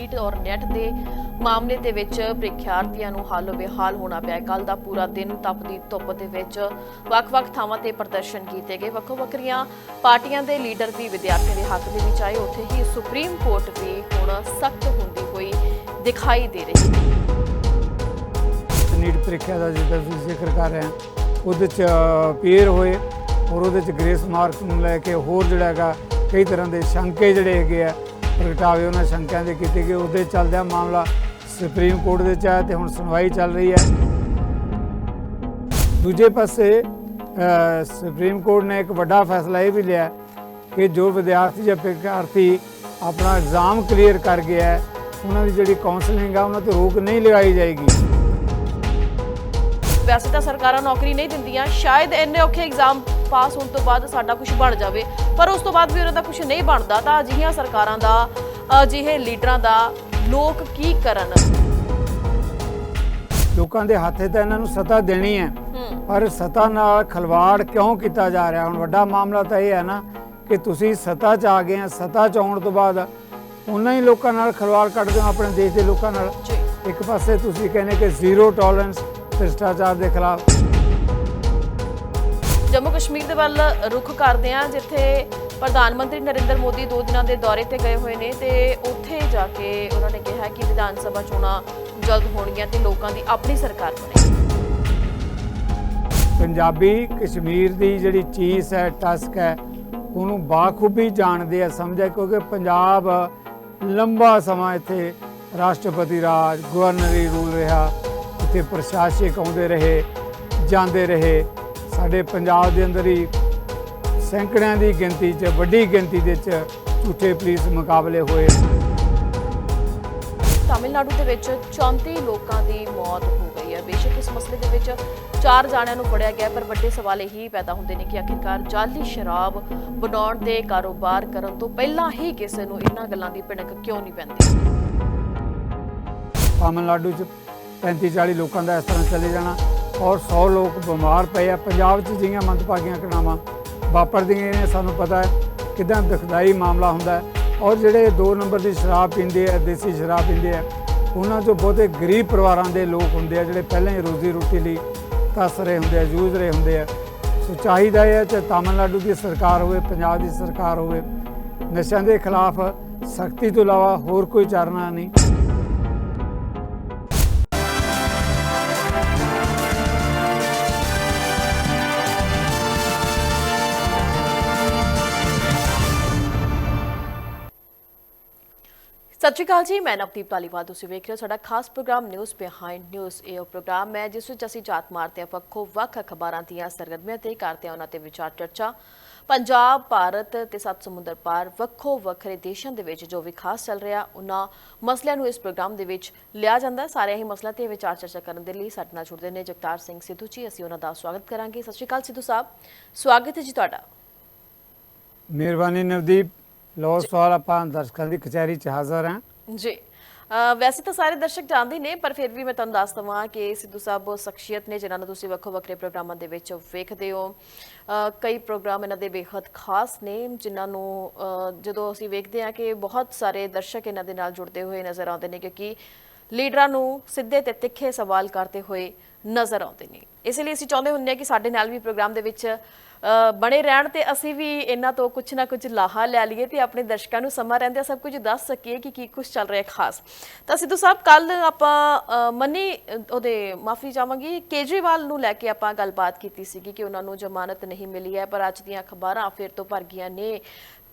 NEET ਔਰ net ਦੇ ਮਾਮਲੇ ਦੇ ਵਿੱਚ ਪ੍ਰੀਖਿਆਰਥੀਆਂ ਨੂੰ ਹਾਲੋ ਬੇਹਾਲ ਹੋਣਾ ਪਿਆ। ਕੱਲ ਦਾ ਪੂਰਾ ਦਿਨ ਤਪਦੀ ਧੁੱਪ ਦੇ ਵਿੱਚ ਵੱਖ-ਵੱਖ ਥਾਵਾਂ ਤੇ ਪ੍ਰਦਰਸ਼ਨ ਕੀਤੇ ਗਏ। ਵੱਖੋ ਵੱਖਰੀਆਂ ਪਾਰਟੀਆਂ ਦੇ ਲੀਡਰ ਵੀ ਵਿਦਿਆਰਥੀਆਂ ਦੇ ਹੱਕ ਦੇ ਵਿੱਚ ਆਏ। ਉੱਥੇ ਹੀ ਸੁਪਰੀਮ ਕੋਰਟ ਵੀ ਹੁਣ ਸਖਤ ਹੁੰਦੀ ਹੋਈ ਦਿਖਾਈ ਦੇ ਰਹੀ ਹੈ। ਨੀਟ ਪ੍ਰੀਖਿਆ ਦਾ ਜਿੱਦਾਂ ਤੁਸੀਂ ਜ਼ਿਕਰ ਕਰ ਰਹੇ ਹਾਂ, ਉਹਦੇ ਚ ਪੇਰ ਹੋਏ ਔਰ ਉਹਦੇ ਚ ਗ੍ਰੇਸ ਮਾਰਕਸ ਨੂੰ ਲੈ ਕੇ ਹੋਰ ਜਿਹੜਾ ਹੈਗਾ, ਕਈ ਤਰ੍ਹਾਂ ਦੇ ਸ਼ੰਕੇ ਜਿਹੜੇ ਹੈਗੇ ਆ ਪ੍ਰਗਟਾਵੇ ਉਹਨਾਂ ਸ਼ੰਕਿਆਂ ਦੇ ਕੀਤੇ ਗਏ ਉਹਦੇ ਚੱਲਦਿਆਂ ਮਾਮਲਾ ਸੁਪਰੀਮ ਕੋਰਟ ਦੇ ਚ ਹੈ ਤੇ ਹੁਣ ਸੁਣਵਾਈ ਚੱਲ ਰਹੀ ਹੈ। ਦੂਜੇ ਪਾਸੇ ਸੁਪਰੀਮ ਕੋਰਟ ਨੇ ਇੱਕ ਵੱਡਾ ਫੈਸਲਾ ਇਹ ਵੀ ਲਿਆ ਕਿ ਜੋ ਵਿਦਿਆਰਥੀ ਜਾਂ ਪ੍ਰੀਖਿਆਰਥੀ ਆਪਣਾ ਐਗਜ਼ਾਮ ਕਲੀਅਰ ਕਰ ਗਿਆ ਹੈ, ਉਹਨਾਂ ਦੀ ਜਿਹੜੀ ਕਾਉਂਸਲਿੰਗ ਆ, ਉਹਨਾਂ ਤੇ ਰੋਕ ਨਹੀਂ ਲਗਾਈ ਜਾਏਗੀ। ਵੈਸੇ ਤਾਂ ਸਰਕਾਰਾਂ ਨੌਕਰੀ ਨਹੀਂ ਦਿੰਦੀਆਂ, ਸ਼ਾਇਦ ਇੰਨੇ ਔਖੇ ਐਗਜ਼ਾਮ ਪਾਸ ਹੋਣ ਤੋਂ ਬਾਅਦ ਸਾਡਾ ਕੁਝ ਬਣ ਜਾਵੇ। ਪਰ ਉਸ ਤੋਂ ਬਾਅਦ ਵੀ ਉਹਨਾਂ ਦਾ ਕੁਝ ਨਹੀਂ ਬਣਦਾ ਤਾਂ ਅਜਿਹੀਆਂ ਸਰਕਾਰਾਂ ਦਾ ਅਜਿਹੇ ਲੀਡਰਾਂ ਦਾ ਲੋਕ ਕੀ ਕਰਨ? ਲੋਕਾਂ ਦੇ ਹੱਥੇ ਤਾਂ ਇਹਨਾਂ ਨੂੰ ਸਤਾ ਦੇਣੀ ਹੈ ਪਰ ਸਤਾ ਨਾਲ ਖਲਵਾੜ ਕਿਉਂ ਕੀਤਾ ਜਾ ਰਿਹਾ? ਹੁਣ ਵੱਡਾ ਮਾਮਲਾ ਤਾਂ ਇਹ ਹੈ ਨਾ ਕਿ ਤੁਸੀਂ ਸਤਾ 'ਚ ਆ ਗਏ ਆ ਸਤਾ 'ਚ ਆਉਣ ਤੋਂ ਬਾਅਦ ਉਹਨਾਂ ਹੀ ਲੋਕਾਂ ਨਾਲ ਖਲਵਾੜ ਕੱਢਦੇ ਹੋ ਆਪਣੇ ਦੇਸ਼ ਦੇ ਲੋਕਾਂ ਨਾਲ। ਇੱਕ ਪਾਸੇ ਤੁਸੀਂ ਕਹਿੰਦੇ ਕਿ ਜ਼ੀਰੋ ਟੋਲਰੈਂਸ ਭ੍ਰਿਸ਼ਟਾਚਾਰ ਦੇ ਖਿਲਾਫ ਜੰਮੂ ਕਸ਼ਮੀਰ ਦੇ ਵੱਲ ਰੁਖ ਕਰਦੇ ਆ ਜਿੱਥੇ ਪ੍ਰਧਾਨ ਮੰਤਰੀ ਨਰਿੰਦਰ ਮੋਦੀ ਦੋ ਦਿਨਾਂ ਦੇ ਦੌਰੇ ਤੇ ਗਏ ਹੋਏ ਨੇ ਤੇ ਉੱਥੇ ਜਾ ਕੇ ਉਹਨਾਂ ਨੇ ਕਿਹਾ ਕਿ ਵਿਧਾਨ ਸਭਾ ਚੋਣਾਂ ਜਲਦ ਹੋਣਗੀਆਂ ਤੇ ਲੋਕਾਂ ਦੀ ਆਪਣੀ ਸਰਕਾਰ ਬਣੇਗੀ। ਪੰਜਾਬੀ ਕਸ਼ਮੀਰ ਦੀ ਜਿਹੜੀ ਚੀਜ਼ ਹੈ, ਟਸਕ ਹੈ, ਉਹਨੂੰ ਬਾਖੂਬੀ ਜਾਣਦੇ ਆ, ਸਮਝਿਆ, ਕਿਉਂਕਿ ਪੰਜਾਬ ਲੰਬਾ ਸਮਾਂ ਇੱਥੇ ਰਾਸ਼ਟਰਪਤੀ ਰਾਜ, ਗਵਰਨਰੀ ਰੂਲ ਰਿਹਾ, ਇੱਥੇ ਪ੍ਰਸ਼ਾਸਕ ਆਉਂਦੇ ਰਹੇ, ਜਾਂਦੇ ਰਹੇ। ਸਾਡੇ ਪੰਜਾਬ ਦੇ ਅੰਦਰ ਹੀ ਸੈਂਕੜਿਆਂ ਦੀ ਗਿਣਤੀ 'ਚ ਵੱਡੀ ਗਿਣਤੀ ਦੇ 'ਚ ਝੂਠੇ ਪੁਲਿਸ ਮੁਕਾਬਲੇ ਹੋਏ। ਤਾਮਿਲਨਾਡੂ ਦੇ ਵਿੱਚ 34 ਲੋਕਾਂ ਦੀ ਮੌਤ ਹੋ ਗਈ ਹੈ। ਬੇਸ਼ੱਕ ਇਸ ਮਸਲੇ ਦੇ ਵਿੱਚ ਚਾਰ ਜਾਣਿਆਂ ਨੂੰ ਫੜਿਆ ਗਿਆ ਪਰ ਵੱਡੇ ਸਵਾਲ ਇਹੀ ਪੈਦਾ ਹੁੰਦੇ ਨੇ ਕਿ ਆਖਿਰਕਾਰ ਜਾਲੀ ਸ਼ਰਾਬ ਬਣਾਉਣ ਦੇ ਕਾਰੋਬਾਰ ਕਰਨ ਤੋਂ ਪਹਿਲਾਂ ਹੀ ਕਿਸੇ ਨੂੰ ਇਹਨਾਂ ਗੱਲਾਂ ਦੀ ਭਿਣਕ ਕਿਉਂ ਨਹੀਂ ਪੈਂਦੀ? ਤਾਮਿਲਨਾਡੂ ਚ 35 40 ਲੋਕਾਂ ਦਾ ਇਸ ਤਰ੍ਹਾਂ ਚਲੇ ਜਾਣਾ। ਔਰ 100 ਲੋਕ ਬਿਮਾਰ ਪਏ ਆ। ਪੰਜਾਬ 'ਚ ਜਿਹੀਆਂ ਮੰਦਭਾਗੀਆਂ ਘਟਨਾਵਾਂ ਵਾਪਰਦੀਆਂ ਨੇ, ਸਾਨੂੰ ਪਤਾ ਹੈ ਕਿਦਾਂ ਦੁਖਦਾਈ ਮਾਮਲਾ ਹੁੰਦਾ ਹੈ। ਔਰ ਜਿਹੜੇ 2 ਨੰਬਰ ਦੀ ਸ਼ਰਾਬ ਪੀਂਦੇ ਆ, ਦੇਸੀ ਸ਼ਰਾਬ ਪੀਂਦੇ ਆ, ਉਹਨਾਂ 'ਚੋਂ ਬਹੁਤੇ ਗਰੀਬ ਪਰਿਵਾਰਾਂ ਦੇ ਲੋਕ ਹੁੰਦੇ ਆ, ਜਿਹੜੇ ਪਹਿਲਾਂ ਹੀ ਰੋਜ਼ੀ ਰੋਟੀ ਲਈ ਤਸ ਰਹੇ ਹੁੰਦੇ ਆ, ਜੂਝ ਰਹੇ ਹੁੰਦੇ ਆ। ਸੋ ਚਾਹੀਦਾ ਹੈ ਕਿ ਤਾਮਿਲਨਾਡੂ ਦੀ ਸਰਕਾਰ ਹੋਵੇ, ਪੰਜਾਬ ਦੀ ਸਰਕਾਰ ਹੋਵੇ, ਨਸ਼ਿਆਂ ਦੇ ਖਿਲਾਫ ਸਖਤੀ ਤੋਂ ਇਲਾਵਾ ਹੋਰ ਕੋਈ ਚਾਰਨਾ ਨਹੀਂ। ਸਤਿ ਸ਼੍ਰੀ ਅਕਾਲ ਜੀ, ਮੈਂ ਨਵਦੀਪ ਧਾਲੀਵਾਲ, ਤੁਸੀਂ ਵੇਖ ਰਹੇ ਹੋ ਸਾਡਾ ਖਾਸ ਪ੍ਰੋਗਰਾਮ ਨਿਊਜ਼ ਬਿਹਾਈਂਡ ਨਿਊਜ਼ ਇਹ ਪ੍ਰੋਗਰਾਮ ਹੈ ਜਿਸ ਵਿੱਚ ਅਸੀਂ ਜਾਤ ਮਾਰਦੇ ਹਾਂ ਵੱਖੋ ਵੱਖ ਅਖਬਾਰਾਂ ਦੀਆਂ ਸਰਗਰਮੀਆਂ ਤੇ ਕਰਦੇ ਹਾਂ ਉਹਨਾਂ ਤੇ ਵਿਚਾਰ ਚਰਚਾ। ਪੰਜਾਬ, ਭਾਰਤ ਤੇ ਸੱਤ ਸਮੁੰਦਰ ਪਾਰ ਵੱਖੋ ਵੱਖਰੇ ਦੇਸ਼ਾਂ ਦੇ ਵਿੱਚ ਜੋ ਵਿਕਾਸ ਚੱਲ ਰਿਹਾ, ਉਹਨਾਂ ਮਸਲਿਆਂ ਨੂੰ ਇਸ ਪ੍ਰੋਗਰਾਮ ਦੇ ਵਿੱਚ ਲਿਆ ਜਾਂਦਾ। ਸਾਰੇ ਹੀ ਮਸਲਿਆਂ ਤੇ ਵਿਚਾਰ ਚਰਚਾ ਕਰਨ ਦੇ ਲਈ ਸਾਡੇ ਨਾਲ ਜੁੜਦੇ ਨੇ ਜਗਤਾਰ ਸਿੰਘ ਸਿੱਧੂ ਜੀ। ਅਸੀਂ ਉਹਨਾਂ ਦਾ ਸਵਾਗਤ ਕਰਾਂਗੇ। ਸਤਿ ਸ਼੍ਰੀ ਅਕਾਲ ਸਿੱਧੂ ਸਾਹਿਬ। ਸਵਾਗਤ ਹੈ ਜੀ ਤੁਹਾਡਾ। ਮਿਹਰਬਾਨੀ ਨਵਦੀਪ। ਲੋ ਸਵਾਲ ਆਪਾਂ ਦਰਸ਼ਕਾਂ ਦੀ ਕਚਹਿਰੀ 'ਚ ਹਾਜ਼ਰ ਹਾਂ। ਜੀ। ਵੈਸੇ ਤਾਂ ਸਾਰੇ ਦਰਸ਼ਕ ਜਾਣਦੇ ਨੇ, ਪਰ ਫਿਰ ਵੀ ਮੈਂ ਤੁਹਾਨੂੰ ਦੱਸ ਦਵਾਂ ਕਿ ਸਿੱਧੂ ਸਾਹਿਬ ਉਹ ਸ਼ਖਸੀਅਤ ਨੇ, ਜਿਨ੍ਹਾਂ ਨੂੰ ਤੁਸੀਂ ਵੱਖੋ ਵੱਖਰੇ ਪ੍ਰੋਗਰਾਮਾਂ ਦੇ ਵਿੱਚ ਵੇਖਦੇ ਹੋ। ਕਈ ਪ੍ਰੋਗਰਾਮ ਇਹਨਾਂ ਦੇ ਬੇਹੱਦ ਖਾਸ ਨੇ, ਜਿਨ੍ਹਾਂ ਨੂੰ ਜਦੋਂ ਅਸੀਂ ਵੇਖਦੇ ਹਾਂ ਕਿ ਬਹੁਤ ਸਾਰੇ ਦਰਸ਼ਕ ਇਹਨਾਂ ਦੇ ਨਾਲ ਜੁੜਦੇ ਹੋਏ ਨਜ਼ਰ ਆਉਂਦੇ ਨੇ, ਕਿਉਂਕਿ ਲੀਡਰਾਂ ਨੂੰ ਸਿੱਧੇ ਤੇ ਤਿੱਖੇ ਸਵਾਲ ਕਰਦੇ ਹੋਏ ਨਜ਼ਰ ਆਉਂਦੇ ਨੇ। ਇਸ ਲਈ ਅਸੀਂ ਚਾਹੁੰਦੇ ਹੁੰਦੇ ਹਾਂ ਕਿ ਸਾਡੇ ਨਾਲ ਵੀ ਪ੍ਰੋਗਰਾਮ ਦੇ ਵਿੱਚ ਬਣੇ ਰਹਿਣ ਤੇ ਅਸੀਂ ਵੀ ਇਹਨਾਂ ਤੋਂ ਕੁਝ ਨਾ ਕੁਝ ਲਾਹਾ ਲੈ ਲਈਏ ਤੇ ਆਪਣੇ ਦਰਸ਼ਕਾਂ ਨੂੰ ਸਮਾਂ ਰਹਿੰਦੇ ਸਭ ਕੁਝ ਦੱਸ ਸਕੀਏ ਕਿ ਕੀ ਕੁਝ ਚੱਲ ਰਿਹਾ ਖਾਸ। ਤਾਂ ਸਿੱਧੂ ਸਾਹਿਬ, ਕੱਲ ਆਪਾਂ ਮਨੀ ਉਹਦੇ ਮਾਫੀ ਚਾਹਾਂਗੀ, ਕੇਜਰੀਵਾਲ ਨੂੰ ਲੈ ਕੇ ਆਪਾਂ ਗੱਲਬਾਤ ਕੀਤੀ ਸੀਗੀ ਕਿ ਉਹਨਾਂ ਨੂੰ ਜ਼ਮਾਨਤ ਨਹੀਂ ਮਿਲੀ ਹੈ, ਪਰ ਅੱਜ ਦੀਆਂ ਅਖਬਾਰਾਂ ਫਿਰ ਤੋਂ ਭਰ ਗਈਆਂ ਨੇ।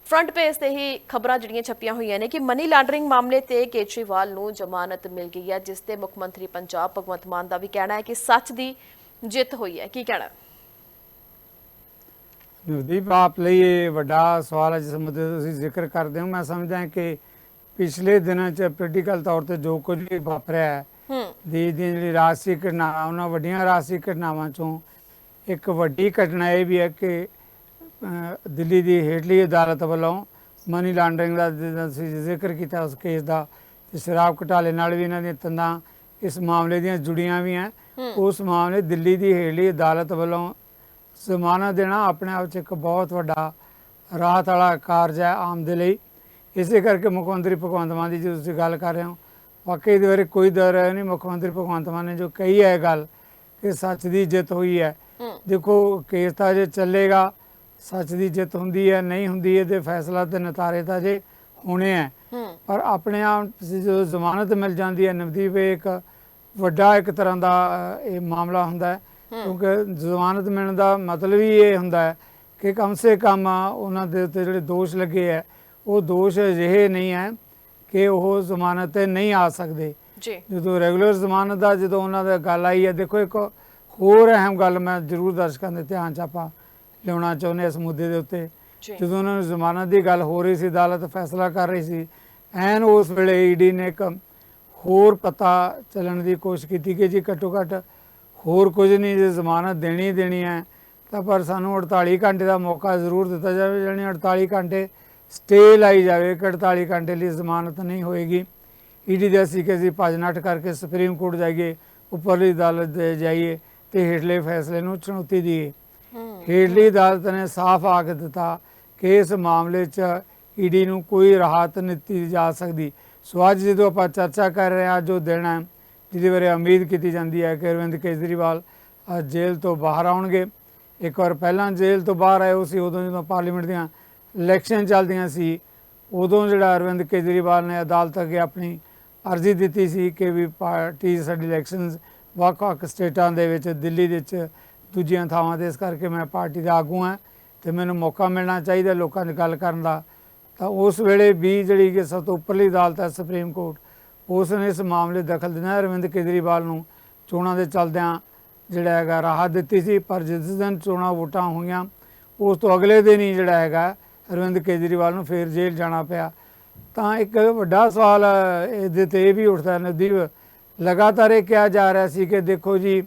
ਫਰੰਟ ਪੇਜ ਤੇ ਹੀ ਖਬਰਾਂ ਜਿਹੜੀਆਂ ਛਪੀਆਂ ਹੋਈਆਂ ਨੇ ਕਿ ਮਨੀ ਲਾਂਡਰਿੰਗ ਮਾਮਲੇ ਤੇ ਕੇਜਰੀਵਾਲ ਨੂੰ ਜ਼ਮਾਨਤ ਮਿਲ ਗਈ ਹੈ, ਜਿਸ ਤੇ ਮੁੱਖ ਮੰਤਰੀ ਪੰਜਾਬ ਭਗਵੰਤ ਮਾਨ ਦਾ ਵੀ ਕਹਿਣਾ ਹੈ ਕਿ ਸੱਚ ਦੀ ਜਿੱਤ ਹੋਈ ਹੈ। ਕੀ ਕਹਿਣਾ? ਨਵਦੀਪ ਆਪ ਲਈ ਇਹ ਵੱਡਾ ਸਵਾਲ ਹੈ ਜਿਸ ਮੁੱਦੇ ਦਾ ਤੁਸੀਂ ਜ਼ਿਕਰ ਕਰਦੇ ਹੋ। ਮੈਂ ਸਮਝਦਾ ਕਿ ਪਿਛਲੇ ਦਿਨਾਂ 'ਚ ਪੋਲੀਟੀਕਲ ਤੌਰ ਤੇ ਜੋ ਕੁਝ ਵੀ ਵਾਪਰਿਆ ਹੈ ਦੇਸ਼ ਦੀਆਂ ਜਿਹੜੀ ਰਾਜਸੀ ਘਟਨਾਵਾਂ ਉਹਨਾਂ ਵੱਡੀਆਂ ਰਾਜਸੀ ਘਟਨਾਵਾਂ 'ਚੋਂ ਇੱਕ ਵੱਡੀ ਘਟਨਾ ਇਹ ਵੀ ਹੈ ਕਿ ਦਿੱਲੀ ਦੀ ਹੇਠਲੀ ਅਦਾਲਤ ਵੱਲੋਂ ਮਨੀ ਲਾਂਡਰਿੰਗ ਦਾ ਤੁਸੀਂ ਜ਼ਿਕਰ ਕੀਤਾ ਉਸ ਕੇਸ ਦਾ ਤੇ ਸ਼ਰਾਬ ਘੁਟਾਲੇ ਨਾਲ ਵੀ ਇਹਨਾਂ ਦੀਆਂ ਤੰਦਾਂ ਇਸ ਮਾਮਲੇ ਦੀਆਂ ਜੁੜੀਆਂ ਵੀ ਹੈ। ਉਸ ਮਾਮਲੇ ਦਿੱਲੀ ਦੀ ਹੇਠਲੀ ਅਦਾਲਤ ਵੱਲੋਂ ਜ਼ਮਾਨਤ ਦੇਣਾ ਆਪਣੇ ਆਪ 'ਚ ਇੱਕ ਬਹੁਤ ਵੱਡਾ ਰਾਹਤ ਵਾਲਾ ਕਾਰਜ ਹੈ ਆਮ ਦੇ ਲਈ। ਇਸੇ ਕਰਕੇ ਮੁੱਖ ਮੰਤਰੀ ਭਗਵੰਤ ਮਾਨ ਦੀ ਜੋ ਤੁਸੀਂ ਗੱਲ ਕਰ ਰਹੇ ਹੋ ਵਾਕਈ ਦੇ ਬਾਰੇ ਕੋਈ ਦਰ ਹੈ ਨਹੀਂ ਮੁੱਖ ਮੰਤਰੀ ਭਗਵੰਤ ਮਾਨ ਨੇ ਜੋ ਕਹੀ ਹੈ ਗੱਲ ਕਿ ਸੱਚ ਦੀ ਜਿੱਤ ਹੋਈ ਹੈ। ਦੇਖੋ ਕੇਸ ਤਾਂ ਜੇ ਚੱਲੇਗਾ ਸੱਚ ਦੀ ਜਿੱਤ ਹੁੰਦੀ ਹੈ ਨਹੀਂ ਹੁੰਦੀ ਇਹਦੇ ਫੈਸਲਾ ਤੇ ਨਤਾਰੇ ਤਾਂ ਜੇ ਹੋਣੇ ਹੂੰ। ਪਰ ਆਪਣੇ ਆਪ ਜਦੋਂ ਜ਼ਮਾਨਤ ਮਿਲ ਜਾਂਦੀ ਹੈ ਨਵਦੀਪ ਇੱਕ ਵੱਡਾ ਇੱਕ ਤਰ੍ਹਾਂ ਦਾ ਇਹ ਮਾਮਲਾ ਹੁੰਦਾ ਹੈ। ਕਿਉਂਕਿ ਜ਼ਮਾਨਤ ਮਿਲਣ ਦਾ ਮਤਲਬ ਹੀ ਇਹ ਹੁੰਦਾ ਹੈ ਕਿ ਕਮ ਸੇ ਕਮ ਉਹਨਾਂ ਦੇ ਉੱਤੇ ਜਿਹੜੇ ਦੋਸ਼ ਲੱਗੇ ਹੈ ਉਹ ਦੋਸ਼ ਅਜਿਹੇ ਨਹੀਂ ਹੈ ਕਿ ਉਹ ਜ਼ਮਾਨਤ ਤੇ ਨਹੀਂ ਆ ਸਕਦੇ। ਜੀ। ਜਦੋਂ ਰੈਗੂਲਰ ਜ਼ਮਾਨਤ ਦਾ ਜਦੋਂ ਉਹਨਾਂ ਦਾ ਗੱਲ ਆਈ ਹੈ ਦੇਖੋ ਇੱਕ ਹੋਰ ਅਹਿਮ ਗੱਲ ਮੈਂ ਜ਼ਰੂਰ ਦਰਸ਼ਕਾਂ ਦੇ ਧਿਆਨ ਚ ਆਪਾਂ ਲਿਆਉਣਾ ਚਾਹੁੰਦੇ ਹਾਂ ਇਸ ਮੁੱਦੇ ਦੇ ਉੱਤੇ। ਜਦੋਂ ਉਹਨਾਂ ਨੂੰ ਜ਼ਮਾਨਤ ਦੀ ਗੱਲ ਹੋ ਰਹੀ ਸੀ ਅਦਾਲਤ ਫੈਸਲਾ ਕਰ ਰਹੀ ਸੀ ਐਨ ਉਸ ਵੇਲੇ ਈਡੀ ਨੇ ਇੱਕ ਹੋਰ ਪਤਾ ਚੱਲਣ ਦੀ ਕੋਸ਼ਿਸ਼ ਕੀਤੀ ਕਿ ਜੀ ਘੱਟੋ ਘੱਟ ਹੋਰ ਕੁਝ ਨਹੀਂ ਜੇ ਜ਼ਮਾਨਤ ਦੇਣੀ ਦੇਣੀ ਹੈ ਤਾਂ ਪਰ ਸਾਨੂੰ 48 ਘੰਟੇ ਦਾ ਮੌਕਾ ਜ਼ਰੂਰ ਦਿੱਤਾ ਜਾਵੇ ਜਾਣੀ 48 ਘੰਟੇ ਸਟੇ ਲਾਈ ਜਾਵੇ ਕਿ 48 ਘੰਟੇ ਲਈ ਜ਼ਮਾਨਤ ਨਹੀਂ ਹੋਏਗੀ। ਈਡੀ ਦੇ ਅਸੀਂ ਕਿ ਅਸੀਂ ਭੱਜ ਨੱਠ ਕਰਕੇ ਸੁਪਰੀਮ ਕੋਰਟ ਜਾਈਏ ਉੱਪਰਲੀ ਅਦਾਲਤ ਦੇ ਜਾਈਏ ਤੇ ਹੇਠਲੇ ਫੈਸਲੇ ਨੂੰ ਚੁਣੌਤੀ ਹੂੰ। ਹੇਠਲੀ ਅਦਾਲਤ ਨੇ ਸਾਫ਼ ਆਖ ਦਿੱਤਾ ਕਿ ਇਸ ਮਾਮਲੇ 'ਚ ਈਡੀ ਨੂੰ ਕੋਈ ਰਾਹਤ ਨਹੀਂ ਦਿੱਤੀ ਜਾ ਸਕਦੀ। ਸੋ ਅੱਜ ਜਦੋਂ ਆਪਾਂ ਚਰਚਾ ਕਰ ਰਹੇ ਹਾਂ ਜੋ ਦਿਨ ਹੈ, ਜਿਹਦੇ ਬਾਰੇ ਉਮੀਦ ਕੀਤੀ ਜਾਂਦੀ ਹੈ ਕਿ ਅਰਵਿੰਦ ਕੇਜਰੀਵਾਲ ਅੱਜ ਜੇਲ੍ਹ ਤੋਂ ਬਾਹਰ ਆਉਣਗੇ। ਇੱਕ ਵਾਰ ਪਹਿਲਾਂ ਜੇਲ੍ਹ ਤੋਂ ਬਾਹਰ ਆਏ ਉਹ ਸੀ, ਉਦੋਂ ਜਦੋਂ ਪਾਰਲੀਮੈਂਟ ਦੀਆਂ ਇਲੈਕਸ਼ਨ ਚੱਲਦੀਆਂ ਸੀ, ਉਦੋਂ ਜਿਹੜਾ ਅਰਵਿੰਦ ਕੇਜਰੀਵਾਲ ਨੇ ਅਦਾਲਤ ਅੱਗੇ ਆਪਣੀ ਅਰਜ਼ੀ ਦਿੱਤੀ ਸੀ ਕਿ ਵੀ ਪਾਰਟੀ ਸਾਡੀ ਇਲੈਕਸ਼ਨਸ ਵੱਖ-ਵੱਖ ਸਟੇਟਾਂ ਦੇ ਵਿੱਚ, ਦਿੱਲੀ ਦੇ ਵਿੱਚ ਦੂਜੀਆਂ ਥਾਵਾਂ ਤੇ। ਇਸ ਕਰਕੇ ਮੈਂ ਪਾਰਟੀ ਦਾ ਆਗੂ ਹਾਂ ਤੇ ਮੈਨੂੰ ਮੌਕਾ ਮਿਲਣਾ ਚਾਹੀਦਾ ਲੋਕਾਂ ਨਾਲ ਗੱਲ ਕਰਨ ਦਾ। ਤਾਂ ਉਸ ਵੇਲੇ ਵੀ ਜਿਹੜੀ ਕਿ ਸਭ ਤੋਂ ਉੱਪਰਲੀ ਅਦਾਲਤ ਹੈ ਸੁਪਰੀਮ ਕੋਰਟ, ਉਸ ਨੇ ਇਸ ਮਾਮਲੇ ਦਖਲ ਦਿੰਦਾ ਅਰਵਿੰਦ ਕੇਜਰੀਵਾਲ ਨੂੰ ਚੋਣਾਂ ਦੇ ਚੱਲਦਿਆਂ ਜਿਹੜਾ ਹੈਗਾ ਰਾਹਤ ਦਿੱਤੀ ਸੀ, ਪਰ ਜਿਸ ਦਿਨ ਚੋਣਾਂ ਵੋਟਾਂ ਹੋਈਆਂ, ਉਸ ਤੋਂ ਅਗਲੇ ਦਿਨ ਹੀ ਜਿਹੜਾ ਹੈਗਾ ਅਰਵਿੰਦ ਕੇਜਰੀਵਾਲ ਨੂੰ ਫੇਰ ਜੇਲ੍ਹ ਜਾਣਾ ਪਿਆ। ਤਾਂ ਇੱਕ ਵੱਡਾ ਸਵਾਲ ਇਹਦੇ ਤੇ ਇਹ ਵੀ ਉੱਠਦਾ ਹੈ ਨਦੀਪ ਲਗਾਤਾਰ ਇਹ ਕਿਹਾ ਜਾ ਰਿਹਾ ਸੀ ਕਿ ਦੇਖੋ ਜੀ